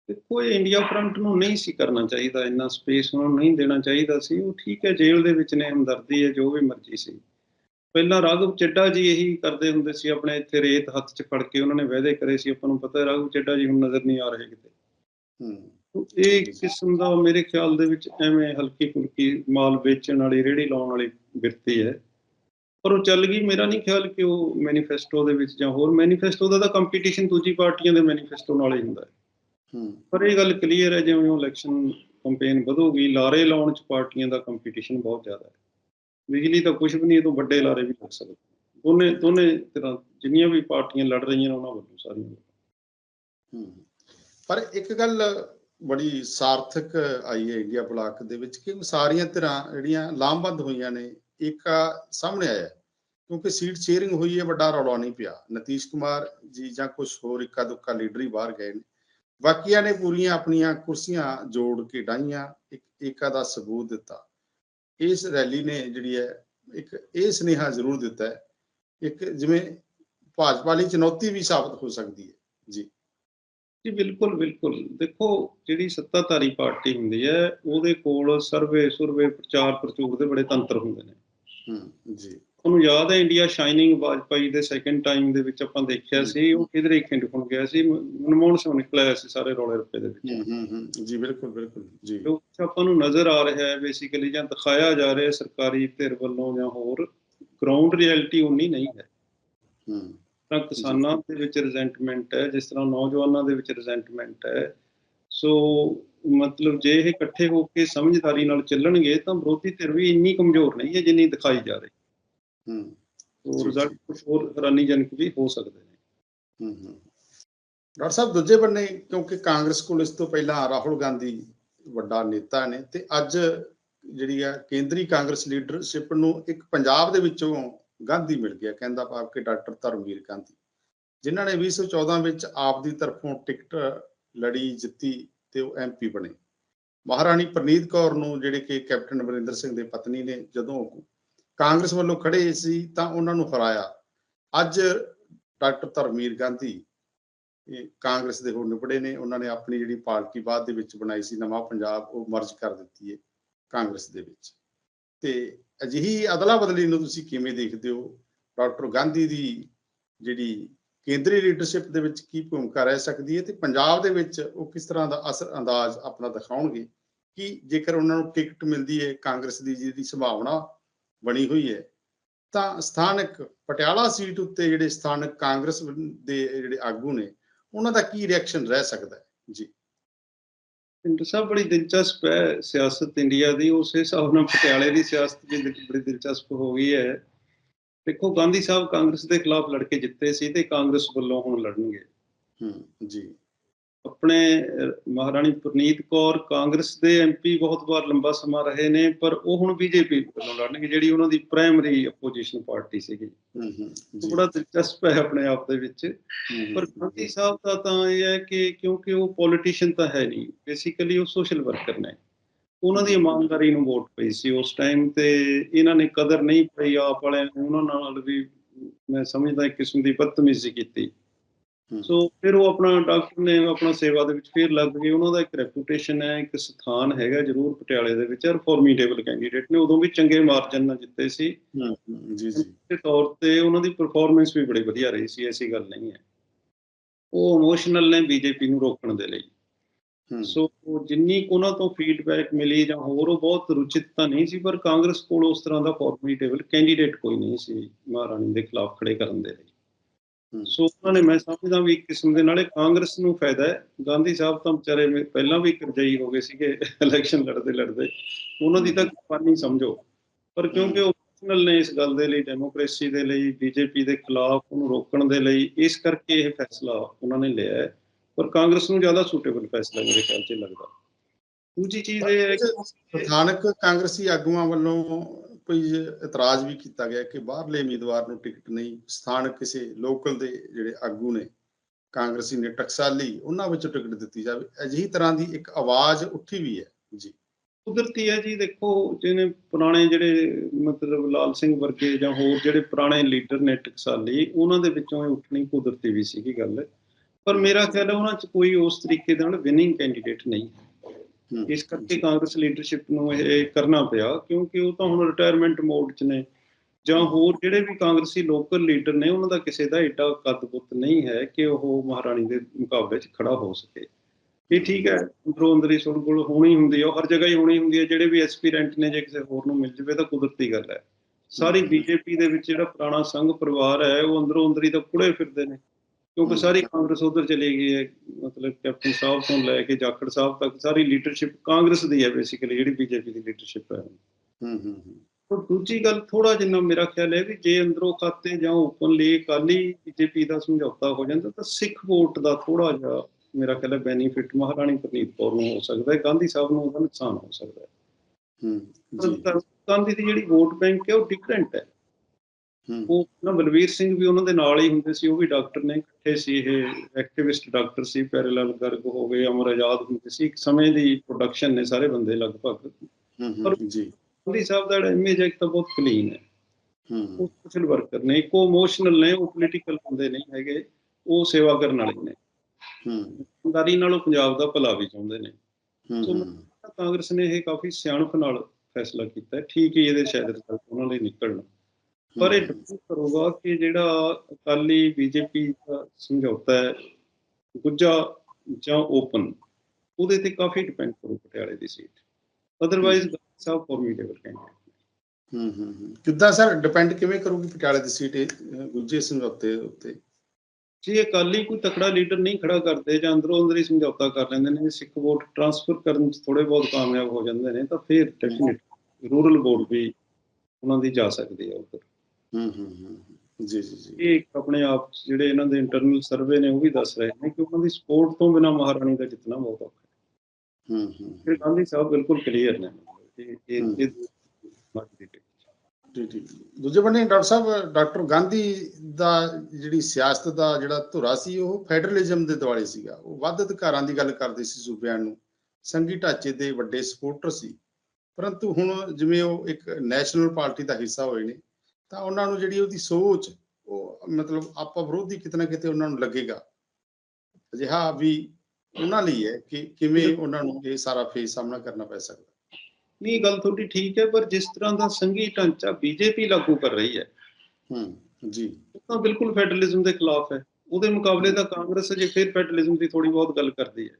ਦੇਖੋ ਇੰਡੀਆ ਫਰੰਟ ਨੂੰ ਨਹੀਂ ਸੀ ਕਰਨਾ ਚਾਹੀਦਾ ਇੰਨਾ ਸਪੇਸ ਉਹਨਾਂ ਨੂੰ ਨਹੀਂ ਦੇਣਾ ਚਾਹੀਦਾ ਸੀ। ਉਹ ਠੀਕ ਹੈ ਜੇਲ੍ਹ ਦੇ ਵਿੱਚ ਨੇ ਹਮਦਰਦੀ ਹੈ ਜੋ ਵੀ ਮਰਜ਼ੀ ਸੀ। ਪਹਿਲਾਂ ਰਾਘਵ ਚੱਡਾ ਜੀ ਇਹੀ ਕਰਦੇ ਹੁੰਦੇ ਸੀ ਆਪਣੇ ਇੱਥੇ ਰੇਤ ਹੱਥ 'ਚ ਫੜ ਕੇ ਉਹਨਾਂ ਨੇ ਵਾਅਦੇ ਕਰੇ ਸੀ। ਆਪਾਂ ਨੂੰ ਪਤਾ ਹੈ ਰਾਘਵ ਚੱਡਾ ਜੀ ਹੁਣ ਨਜ਼ਰ ਨਹੀਂ ਆ ਰਹੇ ਕਿਤੇ। ਹੂੰ। ਇਹ ਕਿਸਮ ਦਾ ਮੇਰੇ ਖਿਆਲ ਦੇ ਵਿੱਚ ਐਵੇਂ ਹਲਕੀ ਫੁਲਕੀ ਮਾਲ ਵੇਚਣ ਵਾਲੀ ਰੇੜੀ ਲਾਉਣ ਵਾਲੀ ਬਿਰਤੀ ਹੈ। ਪਰ ਉਹ ਚੱਲ ਗਈ ਮੇਰਾ ਨਹੀਂ ਖਿਆਲ ਕਿ ਉਹ ਮੈਨੀਫੈਸਟੋ ਦੇ ਵਿੱਚ ਜਾਂ ਹੋਰ ਮੈਨੀਫੈਸਟੋ ਦਾ ਤਾਂ ਕੰਪੀਟੀਸ਼ਨ ਦੂਜੀ ਪਾਰਟੀਆਂ ਦੇ ਮੈਨੀਫੈਸਟੋ ਨਾਲ ਹੀ ਹੁੰਦਾ ਹੈ। ਹੂੰ। ਪਰ ਇਹ ਗੱਲ ਕਲੀਅਰ ਹੈ ਜਿਵੇਂ ਉਹ ਇਲੈਕਸ਼ਨ ਕੰਪੇਨ ਵਧੂਗੀ ਲਾਰੇ ਲਾਉਣ ਚ ਪਾਰਟੀਆਂ ਦਾ ਕੰਪੀਟੀਸ਼ਨ ਬਹੁਤ ਜ਼ਿਆਦਾ ਹੈ। ਬਿਜਲੀ ਤਾਂ ਕੁਝ ਵੀ ਨਹੀਂ ਇਹ ਤੋਂ ਵੱਡੇ ਲਾਰੇ ਵੀ ਲੱਗ ਸਕਦੇ। ਦੋਨੇ ਦੋਨੇ ਤਰ੍ਹਾਂ ਜਿੰਨੀਆਂ ਵੀ ਪਾਰਟੀਆਂ ਲੜ ਰਹੀਆਂ ਨੇ ਉਹਨਾਂ ਵੱਲੋਂ ਸਾਰੀਆਂ। ਹੂੰ। ਪਰ ਇੱਕ ਗੱਲ ਬੜੀ ਸਾਰਥਕ ਆਈ ਹੈ ਇੰਡੀਆ ਬਲਾਕ ਦੇ ਵਿੱਚ ਕਿ ਸਾਰੀਆਂ ਧਿਰਾਂ ਜਿਹੜੀਆਂ ਲਾਮਬੰਦ ਹੋਈਆਂ ਨੇ, ਇੱਕ ਸਾਹਮਣੇ ਆਇਆ ਕਿਉਂਕਿ ਸੀਟ ਸ਼ੇਅਰਿੰਗ ਹੋਈ ਹੈ, ਵੱਡਾ ਰੌਲਾ ਨਹੀਂ ਪਿਆ। ਨਤੀਸ਼ ਕੁਮਾਰ ਜੀ ਜਾਂ ਕੁਝ ਹੋਰ ਇੱਕਾ ਦੁੱਕਾ ਲੀਡਰ ਹੀ ਬਾਹਰ ਗਏ ਨੇ। ਬਾਕੀਆਂ ਨੇ ਪੂਰੀਆਂ ਆਪਣੀਆਂ ਕੁਰਸੀਆਂ ਜੋੜ ਕੇ ਡਾਈਆਂ ਇੱਕ ਏਕਾ ਦਾ ਸਬੂਤ ਦਿੱਤਾ। ਇਸ ਰੈਲੀ ਨੇ ਜਿਹੜੀ ਹੈ, ਇੱਕ ਇਹ ਸੁਨੇਹਾ ਜ਼ਰੂਰ ਦਿੱਤਾ ਹੈ। ਇੱਕ ਜਿਵੇਂ ਭਾਜਪਾ ਲਈ ਚੁਣੌਤੀ ਵੀ ਸਾਬਤ ਹੋ ਸਕਦੀ ਹੈ। ਜੀ। ਜੀ ਬਿਲਕੁਲ ਬਿਲਕੁਲ। ਦੇਖੋ ਜਿਹੜੀ ਸੱਤਾਧਾਰੀ ਪਾਰਟੀ ਹੁੰਦੀ ਹੈ ਉਹਦੇ ਕੋਲ ਸਰਵੇ ਸੁਰਵੇ ਪ੍ਰਚਾਰ ਪ੍ਰਚੂਰ ਦੇ ਬੜੇ ਤੰਤਰ ਹੁੰਦੇ ਨੇ। ਹੂੰ ਜੀ। ਤੁਹਾਨੂੰ ਯਾਦ ਹੈ ਇੰਡੀਆ ਸ਼ਾਈਨਿੰਗ ਵਾਜਪਾਈ ਦੇ ਸੈਕੰਡ ਟਾਈਮ ਦੇ ਵਿੱਚ ਆਪਾਂ ਦੇਖਿਆ ਸੀ ਉਹ ਕਿਧਰੇ ਖਿੰਡ ਖੁਣ ਗਿਆ ਸੀ ਮਨਮੋਹਨ ਸਿੰਘ ਨਿਕਲਿਆ ਸੀ ਸਾਰੇ ਰੌਲੇ ਰੱਪੇ ਦੇ ਵਿੱਚ। ਹੂੰ ਹੂੰ ਜੀ ਬਿਲਕੁਲ ਬਿਲਕੁਲ ਜੀ। ਜੋ ਕੁਛ ਆਪਾਂ ਨੂੰ ਨਜ਼ਰ ਆ ਰਿਹਾ ਹੈ ਬੇਸਿਕਲੀ ਜਾਂ ਦਿਖਾਇਆ ਜਾ ਰਿਹਾ ਸਰਕਾਰੀ ਧਿਰ ਵੱਲੋਂ ਜਾਂ ਹੋਰ। ਗਰਾਊਂਡ ਰਿਐਲਿਟੀ ਉਨੀ ਨਹੀਂ ਹੈ। ਹੂੰ। ਤਾਂ ਕਿਸਾਨਾਂ ਦੇ ਵਿੱਚ ਰਿਜ਼ੈਂਟਮੈਂਟ ਹੈ ਜਿਸ ਤਰ੍ਹਾਂ ਨੌਜਵਾਨਾਂ ਦੇ ਵਿੱਚ ਰਿਜ਼ੈਂਟਮੈਂਟ ਹੈ। ਸੋ ਮਤਲਬ ਜੇ ਇਹ ਇਕੱਠੇ ਹੋ ਕੇ ਸਮਝਦਾਰੀ ਨਾਲ ਚੱਲਣਗੇ ਤਾਂ ਵਿਰੋਧੀ ਧਿਰ ਵੀ ਇੰਨੀ ਕਮਜ਼ੋਰ ਨਹੀਂ ਹੈ ਜਿੰਨੀ ਦਿਖਾਈ ਜਾ ਰਹੀ। ਹੂੰ। So result. ਕੁਝ ਹੋਰ ਹੈਰਾਨੀਜਨਕ ਵੀ ਹੋ ਸਕਦੇ ਨੇ। ਹੂੰ ਹੂੰ। ਡਾਕਟਰ ਸਾਹਿਬ ਦੂਜੇ ਬੰਨੇ ਕਿਉਂਕਿ ਕਾਂਗਰਸ ਕੋਲ ਇਸ ਤੋਂ ਪਹਿਲਾਂ ਰਾਹੁਲ ਗਾਂਧੀ ਵੱਡਾ ਨੇਤਾ ਨੇ ਤੇ ਅੱਜ ਜਿਹੜੀ ਆ ਕੇਂਦਰੀ ਕਾਂਗਰਸ ਲੀਡਰਸ਼ਿਪ ਨੂੰ ਇੱਕ ਪੰਜਾਬ ਦੇ ਵਿੱਚੋਂ ਗਾਂਧੀ ਮਿਲ ਗਿਆ, ਕਹਿੰਦਾ ਭਾਵ ਕਿ ਡਾਕਟਰ ਧਰਮਵੀਰ ਗਾਂਧੀ। ਜਿਨ੍ਹਾਂ ਨੇ 2014 ਵਿੱਚ ਆਪ ਦੀ ਤਰਫੋਂ ਟਿਕਟ ਲੜੀ, ਜਿੱਤੀ ਤੇ ਉਹ ਐਮਪੀ ਬਣੇ। ਮਹਾਰਾਣੀ ਪ੍ਰਨੀਤ ਕੌਰ ਨੂੰ ਜਿਹੜੇ ਕਿ ਕੈਪਟਨ ਅਮਰਿੰਦਰ ਸਿੰਘ ਦੇ ਪਤਨੀ ਨੇ, ਜਦੋਂ ਕਾਂਗਰਸ ਵੱਲੋਂ ਖੜੇ ਸੀ ਤਾਂ ਉਹਨਾਂ ਨੂੰ ਹਰਾਇਆ। ਅੱਜ ਡਾਕਟਰ ਧਰਮਵੀਰ ਗਾਂਧੀ ਕਾਂਗਰਸ ਦੇ ਹੋ ਨਿਬੜੇ ਨੇ। ਉਹਨਾਂ ਨੇ ਆਪਣੀ ਜਿਹੜੀ ਪਾਰਟੀ ਬਾਅਦ ਦੇ ਵਿੱਚ ਬਣਾਈ ਸੀ ਨਵਾਂ ਪੰਜਾਬ, ਉਹ ਮਰਜ ਕਰ ਦਿੱਤੀ ਹੈ ਕਾਂਗਰਸ ਦੇ ਵਿੱਚ। ਤੇ ਅਜਿਹੀ ਅਦਲਾ ਬਦਲੀ ਨੂੰ ਤੁਸੀਂ ਕਿਵੇਂ ਦੇਖਦੇ ਹੋ? ਡਾਕਟਰ ਗਾਂਧੀ ਦੀ ਜਿਹੜੀ ਕੇਂਦਰੀ ਲੀਡਰਸ਼ਿਪ ਦੇ ਵਿੱਚ ਕੀ ਭੂਮਿਕਾ ਰਹਿ ਸਕਦੀ ਹੈ ਤੇ ਪੰਜਾਬ ਦੇ ਵਿੱਚ ਉਹ ਕਿਸ ਤਰ੍ਹਾਂ ਦਾ ਅਸਰ ਅੰਦਾਜ਼ ਆਪਣਾ ਦਿਖਾਉਣਗੇ? ਕਿ ਜੇਕਰ ਉਹਨਾਂ ਨੂੰ ਟਿਕਟ ਮਿਲਦੀ ਹੈ, ਕਾਂਗਰਸ ਦੀ ਜਿਹਦੀ ਸੰਭਾਵਨਾ ਬਣੀ ਹੋਈ ਹੈ, ਤਾਂ ਸਥਾਨਕ ਪਟਿਆਲਾ ਸੀਟ ਉੱਤੇ ਜਿਹੜੇ ਸਥਾਨਕ ਕਾਂਗਰਸ ਦੇ ਜਿਹੜੇ ਆਗੂ ਨੇ, ਉਹਨਾਂ ਦਾ ਕੀ ਰਿਐਕਸ਼ਨ ਰਹਿ ਸਕਦਾ ਹੈ? ਜੀ। ਪਿੰਡ ਸਾਹਿਬ ਬੜੀ ਦਿਲਚਸਪ ਹੈ ਸਿਆਸਤ ਇੰਡੀਆ ਦੀ, ਉਸੇ ਹਿਸਾਬ ਨਾਲ ਪਟਿਆਲੇ ਦੀ ਸਿਆਸਤ ਵੀ ਬੜੀ ਦਿਲਚਸਪ ਹੋ ਗਈ ਹੈ। ਦੇਖੋ, ਗਾਂਧੀ ਸਾਹਿਬ ਕਾਂਗਰਸ ਦੇ ਖਿਲਾਫ ਲੜ ਕੇ ਜਿੱਤੇ ਸੀ ਤੇ ਕਾਂਗਰਸ ਵੱਲੋਂ ਹੁਣ ਲੜਨਗੇ। ਹੂੰ, ਜੀ। ਆਪਣੇ ਮਹਾਰਾਣੀ ਪ੍ਰਨੀਤ ਕੌਰ ਕਾਂਗਰਸ ਦੇ ਐਮਪੀ ਬਹੁਤ ਵਾਰ ਲੰਬਾ ਸਮਾਂ ਰਹੇ ਨੇ ਪਰ ਉਹ ਹੁਣ ਬੀਜੇਪੀ ਵੱਲੋਂ ਲੜਨਗੇ ਜਿਹੜੀ ਉਹਨਾਂ ਦੀ ਪ੍ਰਾਇਮਰੀ ਆਪੋਜੀਸ਼ਨ ਪਾਰਟੀ ਸੀਗੀ। ਹੂੰ ਹੂੰ ਬੜਾ ਦਿਲਚਸਪ ਹੈ ਆਪਣੇ ਆਪ ਦੇ ਵਿੱਚ। ਪਰ ਗਾਂਧੀ ਸਾਹਿਬ ਦਾ ਤਾਂ ਇਹ ਹੈ ਕਿ ਕਿਉਂਕਿ ਉਹ ਪੋਲੀਟੀਸ਼ੀਅਨ ਤਾਂ ਹੈ ਨਹੀਂ ਬੇਸਿਕਲੀ ਉਹ ਸੋਸ਼ਲ ਵਰਕਰ ਨੇ। ਉਹਨਾਂ ਦੀ ਇਮਾਨਦਾਰੀ ਨੂੰ ਵੋਟ ਪਈ ਸੀ ਉਸ ਟਾਈਮ ਤੇ ਇਹਨਾਂ ਨੇ ਕਦਰ ਨਹੀਂ ਪਈ ਆਪ ਵਾਲਿਆਂ ਨੇ। ਉਹਨਾਂ ਨਾਲ ਵੀ ਮੈਂ ਸਮਝਦਾ ਇੱਕ ਕਿਸਮ ਦੀ ਬਦਤਮੀਜ਼ੀ ਕੀਤੀ। ਸੋ ਫਿਰ ਉਹ ਆਪਣਾ ਡਾਕਟਰ ਨੇ ਆਪਣਾ ਸੇਵਾ ਦੇ ਵਿੱਚ ਫਿਰ ਲੱਗ ਗਏ। ਉਹਨਾਂ ਦਾ ਇੱਕ ਰੈਪੂਟੇਸ਼ਨ ਹੈ ਇੱਕ ਸਥਾਨ ਹੈਗਾ ਜ਼ਰੂਰ ਪਟਿਆਲੇ ਦੇ ਵਿੱਚ ਔਰ ਫਾਰਮੀਡੇਬਲ ਕੈਂਡੀਡੇਟ ਨੇ। ਉਦੋਂ ਵੀ ਚੰਗੇ ਮਾਰਜਨ ਨਾਲ ਜਿੱਤੇ ਸੀ। ਜੀ ਜੀ। ਤੌਰ ਤੇ ਉਹਨਾਂ ਦੀ ਪਰਫਾਰਮੈਂਸ ਵੀ ਬੜੀ ਵਧੀਆ ਰਹੀ ਸੀ ਐਸੀ ਗੱਲ ਨਹੀਂ ਹੈ। ਉਹ ਇਮੋਸ਼ਨਲ ਨੇ ਬੀਜੇਪੀ ਨੂੰ ਰੋਕਣ ਦੇ ਲਈ। ਸੋ ਜਿੰਨੀ ਉਹਨਾਂ ਤੋਂ ਫੀਡਬੈਕ ਮਿਲੀ ਜਾਂ ਹੋਰ ਉਹ ਬਹੁਤ ਰੁਚਿਤ ਤਾਂ ਨਹੀਂ ਸੀ ਪਰ ਕਾਂਗਰਸ ਕੋਲ ਉਸ ਤਰ੍ਹਾਂ ਦਾ ਫਾਰਮੀਡੇਬਲ ਕੈਂਡੀਡੇਟ ਕੋਈ ਨਹੀਂ ਸੀ ਮਹਾਰਾਣੀ ਦੇ ਖਿਲਾਫ ਖੜੇ ਕਰਨ ਦੇ ਲਈ। ਸੋ ਉਹਨਾਂ ਨੇ ਮੈਂ ਸਮਝਦਾ ਵੀ ਇੱਕ ਕਿਸਮ ਦੇ ਨਾਲੇ ਕਾਂਗਰਸ ਨੂੰ ਫਾਇਦਾ ਹੈ। ਗਾਂਧੀ ਸਾਹਿਬ ਤਾਂ ਵਿਚਾਰੇ ਪਹਿਲਾਂ ਵੀ ਕਰਜਈ ਹੋ ਗਏ ਸੀਗੇ ਇਲੈਕਸ਼ਨ ਲੜਦੇ ਲੜਦੇ। ਉਹਨਾਂ ਦੀ ਤਾਂ ਕੁਰਬਾਨੀ ਸਮਝੋ। ਪਰ ਕਿਉਂਕਿ ਉਹ national ਨੇ ਇਸ ਗੱਲ ਦੇ ਲਈ ਡੈਮੋਕ੍ਰੇਸੀ ਦੇ ਲਈ ਬੀਜੇਪੀ ਦੇ ਖਿਲਾਫ ਉਹਨੂੰ ਰੋਕਣ ਦੇ ਲਈ ਇਸ ਕਰਕੇ ਇਹ ਫੈਸਲਾ ਉਹਨਾਂ ਨੇ ਲਿਆ ਹੈ। ਪਰ ਕਾਂਗਰਸ ਨੂੰ ਜ਼ਿਆਦਾ ਸੂਟੇਬਲ ਫੈਸਲਾ ਮੇਰੇ ਖਿਆਲ 'ਚ ਲੱਗਦਾ। ਦੂਜੀ ਚੀਜ਼ ਇਹ ਹੈ ਕਿ ਸਥਾਨਕ ਕਾਂਗਰਸੀ ਆਗੂਆਂ ਵੱਲੋਂ ਕੋਈ ਇਤਰਾਜ਼ ਵੀ ਕੀਤਾ ਗਿਆ ਕਿ ਬਾਹਰਲੇ ਉਮੀਦਵਾਰ ਨੂੰ ਟਿਕਟ ਨਹੀਂ, ਸਥਾਨਕ ਕਿਸੇ ਲੋਕਲ ਦੇ ਜਿਹੜੇ ਆਗੂ ਨੇ, ਕਾਂਗਰਸੀ ਨੇ ਟਕਸਾਲੀ ਉਹਨਾਂ ਵਿੱਚ ਟਿਕਟ ਦਿੱਤੀ ਜਾਵੇ, ਅਜਿਹੀ ਤਰ੍ਹਾਂ ਦੀ ਇੱਕ ਆਵਾਜ਼ ਉੱਠੀ ਵੀ ਹੈ। ਜੀ। ਕੁਦਰਤੀ ਹੈ ਜੀ, ਦੇਖੋ, ਜਿਹਨੇ ਪੁਰਾਣੇ ਜਿਹੜੇ ਮਤਲਬ ਲਾਲ ਸਿੰਘ ਵਰਗੇ ਜਾਂ ਹੋਰ ਜਿਹੜੇ ਪੁਰਾਣੇ ਲੀਡਰ ਨੇ ਟਕਸਾਲੀ ਉਹਨਾਂ ਦੇ ਵਿੱਚੋਂ ਇਹ ਉੱਠਣੀ ਕੁਦਰਤੀ ਵੀ ਸੀਗੀ ਗੱਲ। ਪਰ ਮੇਰਾ ਖਿਆਲ ਹੈ ਉਹਨਾਂ 'ਚ ਕੋਈ ਉਸ ਤਰੀਕੇ ਦੇ ਨਾਲ ਵਿਨਿੰਗ ਕੈਂਡੀਡੇਟ ਨਹੀਂ ਹੈ। ਇਸ ਕਰਕੇ ਕਾਂਗਰਸ ਲੀਡਰਸ਼ਿਪ ਨੂੰ ਇਹ ਕਰਨਾ ਪਿਆ ਕਿਉਂਕਿ ਉਹ ਤਾਂ ਹੁਣ ਰਿਟਾਇਰਮੈਂਟ ਮੋਡ 'ਚ ਨੇ। ਜਾਂ ਹੋਰ ਜਿਹੜੇ ਵੀ ਕਾਂਗਰਸੀ ਲੋਕਲ ਲੀਡਰ ਨੇ ਉਹਨਾਂ ਦਾ ਕਿਸੇ ਦਾ ਏਡਾ ਕੱਦ-ਕੁੱਤ ਨਹੀਂ ਹੈ ਕਿ ਉਹ ਮਹਾਰਾਣੀ ਦੇ ਮੁਕਾਬਲੇ 'ਚ ਖੜਾ ਹੋ ਸਕੇ। ਇਹ ਠੀਕ ਹੈ ਅੰਦਰੋਂ ਅੰਦਰੀ ਸੁਲਗੁਲ ਹੋਣੀ ਹੁੰਦੀ ਹੈ ਹਰ ਜਗ੍ਹਾ ਹੀ ਹੋਣੀ ਹੁੰਦੀ ਹੈ ਜਿਹੜੇ ਵੀ ਐਸਪੀਰੈਂਟ ਨੇ ਜੇ ਕਿਸੇ ਹੋਰ ਨੂੰ ਮਿਲ ਜਵੇ ਤਾਂ ਕੁਦਰਤੀ ਗੱਲ ਹੈ। ਸਾਰੀ। ਬੀਜੇਪੀ ਦੇ ਵਿੱਚ ਜਿਹੜਾ ਪੁਰਾਣਾ ਸੰਘ ਪਰਿਵਾਰ ਹੈ ਉਹ ਅੰਦਰੋਂ ਅੰਦਰੀ ਤਾਂ ਕੁੜੇ ਫਿਰਦੇ ਨੇ। ਕਿਉਂਕਿ। ਸਾਰੀ ਕਾਂਗਰਸ ਉਧਰ ਚਲੀ ਗਈ ਹੈ ਮਤਲਬ ਕੈਪਟਨ ਸਾਹਿਬ ਤੋਂ ਲੈ ਕੇ ਜਾਖੜ ਸਾਹਿਬ ਤੱਕ ਸਾਰੀ ਲੀਡਰਸ਼ਿਪ ਕਾਂਗਰਸ ਦੀ ਹੈ ਬੇਸਿਕਲੀ ਜਿਹੜੀ ਬੀਜੇਪੀ ਦੀ ਲੀਡਰਸ਼ਿਪ ਹੈ। ਹੂੰ ਹੂੰ ਹੂੰ। ਪਰ ਦੂਜੀ ਗੱਲ ਥੋੜਾ ਜਿੰਨਾ ਮੇਰਾ ਖਿਆਲ ਹੈ ਵੀ ਜੇ ਅੰਦਰੋਂ ਖਾਤੇ ਜਾਂ ਓਪਨਲੀ ਅਕਾਲੀ ਬੀਜੇਪੀ ਦਾ ਸਮਝੌਤਾ ਹੋ ਜਾਂਦਾ ਤਾਂ ਸਿੱਖ ਵੋਟ ਦਾ ਥੋੜਾ ਜਿਹਾ ਮੇਰਾ ਖਿਆਲ ਹੈ ਬੈਨੀਫਿਟ ਮਹਾਰਾਣੀ ਪ੍ਰਨੀਤ ਕੌਰ ਨੂੰ ਹੋ ਸਕਦਾ ਹੈ ਗਾਂਧੀ ਸਾਹਿਬ ਨੂੰ ਉਹਦਾ ਨੁਕਸਾਨ ਹੋ ਸਕਦਾ ਹੈ। ਜੀ। ਗਾਂਧੀ ਦੀ ਜਿਹੜੀ ਵੋਟ ਬੈਂਕ ਹੈ ਉਹ ਡਿਫਰੈਂਟ ਹੂੰ। ਉਹ ਨਾ ਬਲਵੀਰ ਸਿੰਘ ਵੀ ਉਹਨਾਂ ਦੇ ਨਾਲ ਹੀ ਹੁੰਦੇ ਸੀ ਉਹ ਵੀ ਡਾਕਟਰ ਨੇ ਇਕੱਠੇ ਸੀ ਇਹ ਐਕਟਿਵਿਸਟ ਡਾਕਟਰ ਸੀ ਪੈਰਲਲ ਗਰਗ ਹੋ ਗਏ ਅਮਰ ਆਜ਼ਾਦ ਹੁੰਦੇ ਸੀ ਇੱਕ ਸਮੇਂ ਦੀ ਪ੍ਰੋਡਕਸ਼ਨ ਨੇ ਸਾਰੇ ਬੰਦੇ ਲਗਭਗ। ਹੂੰ ਹੂੰ ਜੀ। ਗਾਂਧੀ ਸਾਹਿਬ ਦਾ ਇਮੇਜ ਇੱਕ ਤਾਂ ਬਹੁਤ ਕਲੀਨ ਹੈ। ਹੂੰ। ਉਹ ਸੋਸ਼ਲ ਵਰਕਰ ਨੇ ਇੱਕੋ ਇਮੋਸ਼ਨਲ ਨੇ ਉਹ ਪੋਲੀਟੀਕਲ ਬੰਦੇ ਨਹੀਂ ਹੈਗੇ ਉਹ ਸੇਵਾ ਕਰਨ ਵਾਲੇ ਨੇ। ਹੂੰ। ਇਮਾਨਦਾਰੀ ਨਾਲ ਉਹ ਪੰਜਾਬ ਦਾ ਭਲਾ ਵੀ ਚਾਹੁੰਦੇ ਨੇ। ਹੂੰ ਕਾਂਗਰਸ ਨੇ ਇਹ ਕਾਫੀ ਸਿਆਣਪ ਨਾਲ ਫੈਸਲਾ ਕੀਤਾ ਠੀਕ ਹੀ ਇਹਦੇ ਸ਼ਾਇਦ ਰਿਜ਼ਲਟ ਉਹਨਾਂ ਲਈ ਨਿਕਲਣ। ਪਰ ਇਹ ਡਿਪੈਂਡ ਕਰੂਗਾ ਕਿ ਜਿਹੜਾ ਅਕਾਲੀ ਬੀਜੇਪੀ ਦਾ ਸਮਝੌਤਾ ਹੈ ਗੁੱਜਾ ਜਾਂ ਓਪਨ ਉਹਦੇ ਤੇ ਕਾਫੀ ਡਿਪੈਂਡ ਕਰੂ ਪਟਿਆਲੇ ਦੀ ਸੀਟ ਅਦਰਵਾਈਜ਼ ਸਾਹਿਬ ਫਾਰਮੀਡੇਬਲ ਕੈਂਡੀਡੇਟ ਹੂੰ ਹੂੰ ਕਿੱਦਾਂ ਸਰ ਡਿਪੈਂਡ ਕਿਵੇਂ ਕਰੂਗੀ ਪਟਿਆਲੇ ਦੀ ਸੀਟ ਗੁੱਜੇ ਸਮਝੌਤੇ ਉੱਤੇ? ਜੇ ਅਕਾਲੀ ਕੋਈ ਤਕੜਾ ਲੀਡਰ ਨਹੀਂ ਖੜਾ ਕਰਦੇ ਜਾਂ ਅੰਦਰੋਂ ਅੰਦਰ ਹੀ ਸਮਝੌਤਾ ਕਰ ਲੈਂਦੇ ਨੇ ਸਿੱਖ ਵੋਟ ਟ੍ਰਾਂਸਫਰ ਕਰਨ 'ਚ ਥੋੜੇ ਬਹੁਤ ਕਾਮਯਾਬ ਹੋ ਜਾਂਦੇ ਨੇ ਤਾਂ ਫਿਰ ਡੈਫੀਨਿਟ ਰੂਰਲ ਵੋਟ ਵੀ ਉਹਨਾਂ ਦੀ ਜਾ ਸਕਦੀ ਹੈ ਉੱਧਰ। ਹੂੰ ਹੂੰ। ਜੀ ਜੀ ਜੀ। ਇਹ ਆਪਣੇ ਆਪ ਜਿਹੜੇ ਇਹਨਾਂ ਦੇ ਇੰਟਰਨਲ ਸਰਵੇ ਨੇ ਉਹ ਵੀ ਦੱਸ ਰਹੇ ਨੇ ਕਿ ਉਹਨਾਂ ਦੀ ਸਪੋਰਟ ਤੋਂ ਬਿਨਾ ਮਹਾਰਾਣੀ ਦਾ ਜਿੱਤਣਾ ਬਹੁਤ ਔਖਾ ਹੈ। ਹੂੰ ਹੂੰ। ਫਿਰ ਗਾਂਧੀ ਸਾਹਿਬ ਬਿਲਕੁਲ ਕਲੀਅਰ ਨੇ। ਇਹ ਇਹ। ਜੀ ਜੀ। ਦੂਜੇ ਬੰਨੇ ਡਾਕਟਰ ਸਾਹਿਬ ਡਾਕਟਰ ਗਾਂਧੀ ਦਾ ਜਿਹੜੀ ਸਿਆਸਤ ਦਾ ਜਿਹੜਾ ਧੁਰਾ ਸੀ ਉਹ ਫੈਡਰਲਿਜ਼ਮ ਦੇ ਦੁਆਲੇ ਸੀਗਾ। ਉਹ ਵੱਧ ਅਧਿਕਾਰਾਂ ਦੀ ਗੱਲ ਕਰਦੇ ਸੀ ਸੂਬਿਆਂ ਨੂੰ। ਸੰਘੀ ਢਾਂਚੇ ਦੇ ਵੱਡੇ ਸਪੋਰਟਰ ਸੀ। ਪਰੰਤੂ ਹੁਣ ਜਿਵੇਂ ਉਹ ਇੱਕ ਨੈਸ਼ਨਲ ਪਾਰਟੀ ਦਾ ਹਿੱਸਾ ਹੋਏ ਨੇ ਤਾਂ ਉਹਨਾਂ ਨੂੰ ਜਿਹੜੀ ਉਹਦੀ ਸੋਚ ਉਹ ਮਤਲਬ ਆਪਾ ਵਿਰੋਧੀ ਕਿਤੇ ਨਾ ਕਿਤੇ ਉਹਨਾਂ ਨੂੰ ਲੱਗੇਗਾ। ਅਜਿਹਾ ਵੀ ਉਹਨਾਂ ਲਈ ਹੈ ਕਿ ਕਿਵੇਂ ਉਹਨਾਂ ਨੂੰ ਇਹ ਸਾਰਾ ਫੇਸ ਸਾਹਮਣਾ ਕਰਨਾ ਪੈ ਸਕਦਾ। ਨਹੀਂ ਗੱਲ ਤੁਹਾਡੀ ਠੀਕ ਹੈ ਪਰ ਜਿਸ ਤਰ੍ਹਾਂ ਦਾ ਸੰਘੀ ਢਾਂਚਾ ਬੀਜੇਪੀ ਲਾਗੂ ਕਰ ਰਹੀ ਹੈ ਹੂੰ ਜੀ। ਉਹ ਤਾਂ ਬਿਲਕੁਲ ਫੈਡਰਲਿਜ਼ਮ ਦੇ ਖਿਲਾਫ ਹੈ। ਉਹਦੇ ਮੁਕਾਬਲੇ ਤਾਂ ਕਾਂਗਰਸ ਜੇ ਫਿਰ ਫੈਡਰਲਿਜ਼ਮ ਦੀ ਥੋੜੀ ਬਹੁਤ ਗੱਲ ਕਰਦੀ ਹੈ।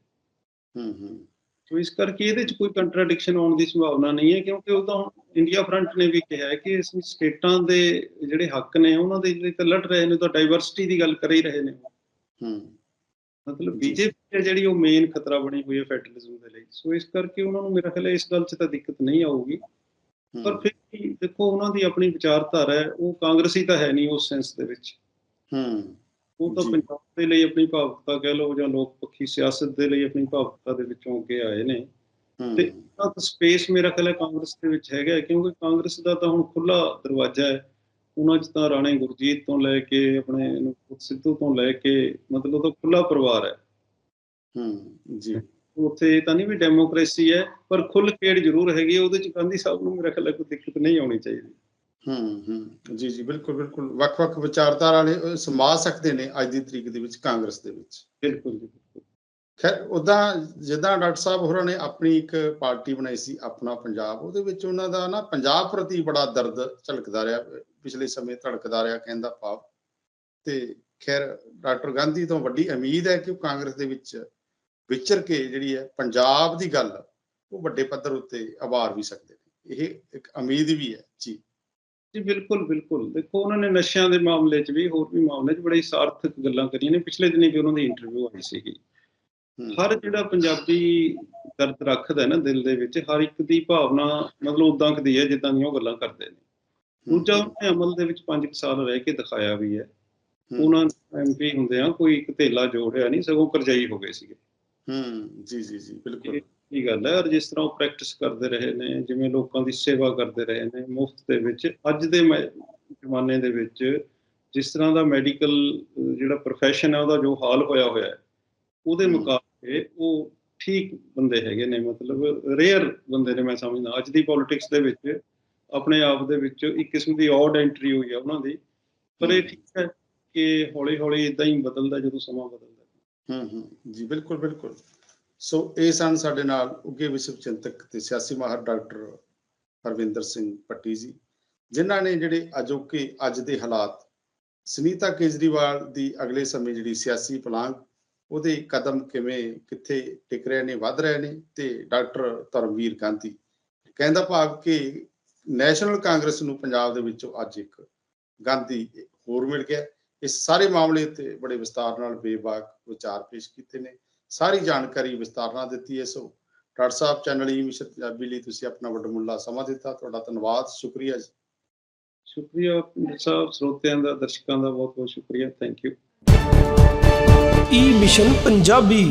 ਹੂੰ ਹੂੰ। ਸੋ ਇਸ ਕਰਕੇ ਇਹਦੇ 'ਚ ਕੋਈ ਕੰਟਰਡਿਕਸ਼ਨ ਆਉਣ ਦੀ ਸੰਭਾਵਨਾ ਨਹੀਂ ਹੈ ਕਿਉਂਕਿ ਉਹ ਤਾਂ ਇੰਡੀਆ ਫਰੰਟ ਨੇ ਵੀ ਕਿਹਾ ਹੈ ਕਿ ਅਸੀਂ ਸਟੇਟਾਂ ਦੇ ਜਿਹੜੇ ਹੱਕ ਨੇ ਉਹਨਾਂ ਦੇ ਜਿਹੜੇ ਤਾਂ ਲੜ ਰਹੇ ਨੇ ਤਾਂ ਡਾਈਵਰਸਿਟੀ ਦੀ ਗੱਲ ਕਰ ਹੀ ਰਹੇ ਨੇ। ਹੂੰ। ਮਤਲਬ। ਬੀਜੇਪੀ ਜਿਹੜੀ ਉਹ ਮੇਨ ਖਤਰਾ ਬਣੀ ਹੋਈ ਹੈ ਫੈਡਰਲਿਜ਼ਮ ਦੇ ਲਈ। ਸੋ ਇਸ ਕਰਕੇ ਉਹਨਾਂ ਨੂੰ ਮੇਰਾ ਖਿਆਲ ਹੈ ਇਸ ਗੱਲ 'ਚ ਤਾਂ ਦਿੱਕਤ ਨਹੀਂ ਆਊਗੀ। ਪਰ ਫਿਰ ਵੀ ਦੇਖੋ ਉਹਨਾਂ ਦੀ ਆਪਣੀ ਵਿਚਾਰਧਾਰਾ ਹੈ ਉਹ ਕਾਂਗਰਸੀ ਤਾਂ ਹੈ ਨਹੀਂ ਉਸ ਸੈਂਸ ਦੇ ਵਿੱਚ। ਹੂੰ। ਉਹ ਤਾਂ। ਪੰਜਾਬ ਦੇ ਲਈ ਆਪਣੀ ਭਾਵੁਕਤਾ ਕਹਿ ਲਓ ਜਾਂ ਲੋਕ ਪੱਖੀ ਸਿਆਸਤ ਦੇ ਲਈ ਆਪਣੀ ਭਾਵੁਕਤਾ ਦੇ ਵਿੱਚੋਂ ਅੱਗੇ ਆਏ ਨੇ। ਤੇ ਤਾਂ ਸਪੇਸ ਮੇਰਾ ਖਿਆਲ ਹੈ ਕਾਂਗਰਸ ਦੇ ਵਿੱਚ ਹੈਗਾ ਕਿਉਂਕਿ ਕਾਂਗਰਸ ਦਾ ਤਾਂ ਹੁਣ ਖੁੱਲਾ ਦਰਵਾਜ਼ਾ ਹੈ। ਉਹਨਾਂ 'ਚ ਤਾਂ ਰਾਣੇ ਗੁਰਜੀਤ ਤੋਂ ਲੈ ਕੇ ਆਪਣੇ ਅਨੁਪਤ ਸਿੱਧੂ ਤੋਂ ਲੈ ਕੇ ਮਤਲਬ ਉਹਦਾ ਖੁੱਲਾ ਪਰਿਵਾਰ ਹੈ। ਹੂੰ ਜੀ। ਉੱਥੇ ਤਾਂ ਨਹੀਂ ਵੀ ਡੈਮੋਕ੍ਰੇਸੀ ਹੈ ਪਰ ਖੁੱਲ ਖੇਡ ਜ਼ਰੂਰ ਹੈਗੀ ਉਹਦੇ 'ਚ ਗਾਂਧੀ ਸਾਹਿਬ ਨੂੰ ਮੇਰਾ ਖਿਆਲ ਕੋਈ ਦਿੱਕਤ ਨਹੀਂ ਆਉਣੀ ਚਾਹੀਦੀ। ਹੂੰ ਹੂੰ। ਜੀ ਜੀ ਬਿਲਕੁਲ ਬਿਲਕੁਲ। ਵੱਖ-ਵੱਖ ਵਿਚਾਰਧਾਰਾ ਵਾਲੇ ਅਹ, ਸਮਾ ਸਕਦੇ ਨੇ ਅੱਜ ਦੀ ਤਰੀਕ ਦੇ ਵਿੱਚ ਕਾਂਗਰਸ ਦੇ ਵਿੱਚ। ਬਿਲਕੁਲ ਜੀ ਖੈਰ ਉਦਾਂ ਜਿੱਦਾਂ ਡਾਕਟਰ ਸਾਹਿਬ ਹੋਰਾਂ ਨੇ ਆਪਣੀ ਇੱਕ ਪਾਰਟੀ ਬਣਾਈ ਸੀ ਆਪਣਾ ਪੰਜਾਬ ਉਹਦੇ ਵਿੱਚ ਉਹਨਾਂ ਦਾ ਨਾ ਪੰਜਾਬ ਪ੍ਰਤੀ ਬੜਾ ਦਰਦ ਝਲਕਦਾ ਰਿਹਾ ਪਿਛਲੇ ਸਮੇਂ ਧੜਕਦਾ ਰਿਹਾ ਕਹਿੰਦਾ ਭਾਵ। ਤੇ ਖੈਰ ਡਾਕਟਰ ਗਾਂਧੀ ਤੋਂ ਵੱਡੀ ਉਮੀਦ ਹੈ ਕਿ ਉਹ ਕਾਂਗਰਸ ਦੇ ਵਿੱਚ ਵਿਚਰ ਕੇ ਜਿਹੜੀ ਹੈ ਪੰਜਾਬ ਦੀ ਗੱਲ ਉਹ ਵੱਡੇ ਪੱਧਰ ਉੱਤੇ ਆਵਾਰ ਵੀ ਸਕਦੇ ਨੇ। ਇਹ ਇੱਕ ਉਮੀਦ ਵੀ ਹੈ ਜੀ। ਜੀ ਬਿਲਕੁਲ ਬਿਲਕੁਲ। ਦੇਖੋ ਉਹਨਾਂ ਨੇ ਨਸ਼ਿਆਂ ਦੇ ਮਾਮਲੇ 'ਚ ਵੀ ਹੋਰ ਵੀ ਮਾਮਲੇ 'ਚ ਬੜੀ ਸਾਰਥਕ ਗੱਲਾਂ ਕਰੀਆਂ ਨੇ। ਪਿਛਲੇ ਦਿਨੀ ਵੀ ਉਹਨਾਂ ਦੀ ਇੰਟਰਵਿਊ ਆਈ ਸੀਗੀ। ਹਰ ਜਿਹੜਾ ਪੰਜਾਬੀ ਦਰਦ ਰੱਖਦਾ ਨਾ ਦਿਲ ਦੇ ਵਿੱਚ ਹਰ ਇੱਕ ਦੀ ਭਾਵਨਾ ਮਤਲਬ ਉਦਾਂ ਕਦੀ ਹੈ ਜਿੱਦਾਂ ਦੀਆਂ ਉਹ ਗੱਲਾਂ ਕਰਦੇ ਨੇ। ਦੂਜਾ ਉਹਨੇ ਅਮਲ ਦੇ ਵਿੱਚ 5 ਸਾਲ ਰਹਿ ਕੇ ਦਿਖਾਇਆ ਵੀ ਹੈ। ਉਹਨਾਂ ਐਮਪੀ ਹੁੰਦੇ ਆ ਕੋਈ ਇੱਕ ਧੇਲਾ ਜੋੜਿਆ ਨਹੀਂ ਸਗੋਂ ਕਰਜਾਈ ਹੋ ਗਏ ਸੀਗੇ। ਹੂੰ। ਜੀ ਜੀ ਜੀ ਬਿਲਕੁਲ। ਇਹ ਗੱਲ ਹੈ? ਔਰ ਜਿਸ ਤਰ੍ਹਾਂ ਉਹ ਪ੍ਰੈਕਟਿਸ ਕਰਦੇ ਰਹੇ ਨੇ ਜਿਵੇਂ ਲੋਕਾਂ ਦੀ ਸੇਵਾ ਕਰਦੇ ਰਹੇ ਨੇ ਮੁਫਤ ਦੇ ਵਿੱਚ ਅੱਜ ਦੇ ਜ਼ਮਾਨੇ ਦੇ ਵਿੱਚ ਜਿਸ ਤਰ੍ਹਾਂ ਦਾ ਮੈਡੀਕਲ ਜਿਹੜਾ profession ਹੈ ਉਹਦਾ ਜੋ ਹਾਲ ਹੋਇਆ ਹੋਇਆ ਹੈ ਉਹਦੇ। ਮੁਕਾਬਲੇ ਉਹ ਠੀਕ ਬੰਦੇ ਹੈਗੇ ਨੇ ਮਤਲਬ ਰੇਅਰ ਬੰਦੇ ਨੇ ਮੈਂ ਸਮਝਦਾ। ਅੱਜ ਦੀ ਪੋਲਿਟਿਕਸ ਦੇ ਵਿੱਚ ਆਪਣੇ ਆਪ ਦੇ ਵਿੱਚ ਇੱਕ ਕਿਸਮ ਦੀ ਔਡ ਐਂਟਰੀ ਹੋਈ ਆ ਉਹਨਾਂ ਦੀ। ਪਰ ਇਹ। ਠੀਕ ਹੈ ਕਿ ਹੌਲੀ ਹੌਲੀ ਇਦਾਂ ਹੀ ਬਦਲਦਾ ਜਦੋਂ ਸਮਾਂ ਬਦਲਦਾ। ਹੂੰ ਹੂੰ। ਜੀ ਬਿਲਕੁਲ ਬਿਲਕੁਲ। ਸੋ ਇਹ ਸਨ ਸਾਡੇ ਨਾਲ ਉੱਗੇ ਵਿਸ਼ਵ ਚਿੰਤਕ ਤੇ ਸਿਆਸੀ ਮਾਹਰ ਡਾਕਟਰ ਹਰਵਿੰਦਰ ਸਿੰਘ ਪੱਟੀ ਜੀ, ਜਿਨ੍ਹਾਂ ਨੇ ਜਿਹੜੇ ਅਜੋਕੇ ਅੱਜ ਦੇ ਹਾਲਾਤ, ਸੁਨੀਤਾ ਕੇਜਰੀਵਾਲ ਦੀ ਅਗਲੇ ਸਮੇਂ ਜਿਹੜੀ ਸਿਆਸੀ ਪਲਾਂਗ, ਉਹਦੇ ਕਦਮ ਕਿਵੇਂ, ਕਿੱਥੇ ਟਿਕ ਰਹੇ ਨੇ, ਵੱਧ ਰਹੇ ਨੇ ਤੇ ਡਾਕਟਰ ਧਰਮਵੀਰ ਗਾਂਧੀ, ਕਹਿੰਦਾ ਭਾਵ ਕਿ ਨੈਸ਼ਨਲ ਕਾਂਗਰਸ ਨੂੰ ਪੰਜਾਬ ਦੇ ਵਿੱਚੋਂ ਅੱਜ ਇੱਕ ਗਾਂਧੀ ਹੋਰ ਮਿਲ ਗਿਆ। ਇਸ ਸਾਰੇ ਮਾਮਲੇ ਤੇ ਬੜੇ ਵਿਸਤਾਰ ਨਾਲ ਬੇਬਾਕ ਵਿਚਾਰ ਪੇਸ਼ ਕੀਤੇ ਨੇ। ਸਾਰੀ ਜਾਣਕਾਰੀ ਵਿਸਤਾਰ ਨਾਲ ਦਿੱਤੀ ਹੈ ਸੋ ਡਾਕਟਰ ਸਾਹਿਬ ਚੈਨਲ ਹੀ ਮਿਸ਼ਨ ਪੰਜਾਬੀ ਲਈ ਤੁਸੀਂ ਆਪਣਾ ਵੱਡਮੁੱਲਾ ਸਮਾਂ ਦਿੱਤਾ ਤੁਹਾਡਾ ਧੰਨਵਾਦ ਸ਼ੁਕਰੀਆ ਜੀ। ਸ਼ੁਕਰੀਆ ਸਾਹਿਬ ਸਰੋਤਿਆਂ ਦਾ ਦਰਸ਼ਕਾਂ ਦਾ ਬਹੁਤ ਬਹੁਤ ਸ਼ੁਕਰੀਆ thank you E mission Punjabi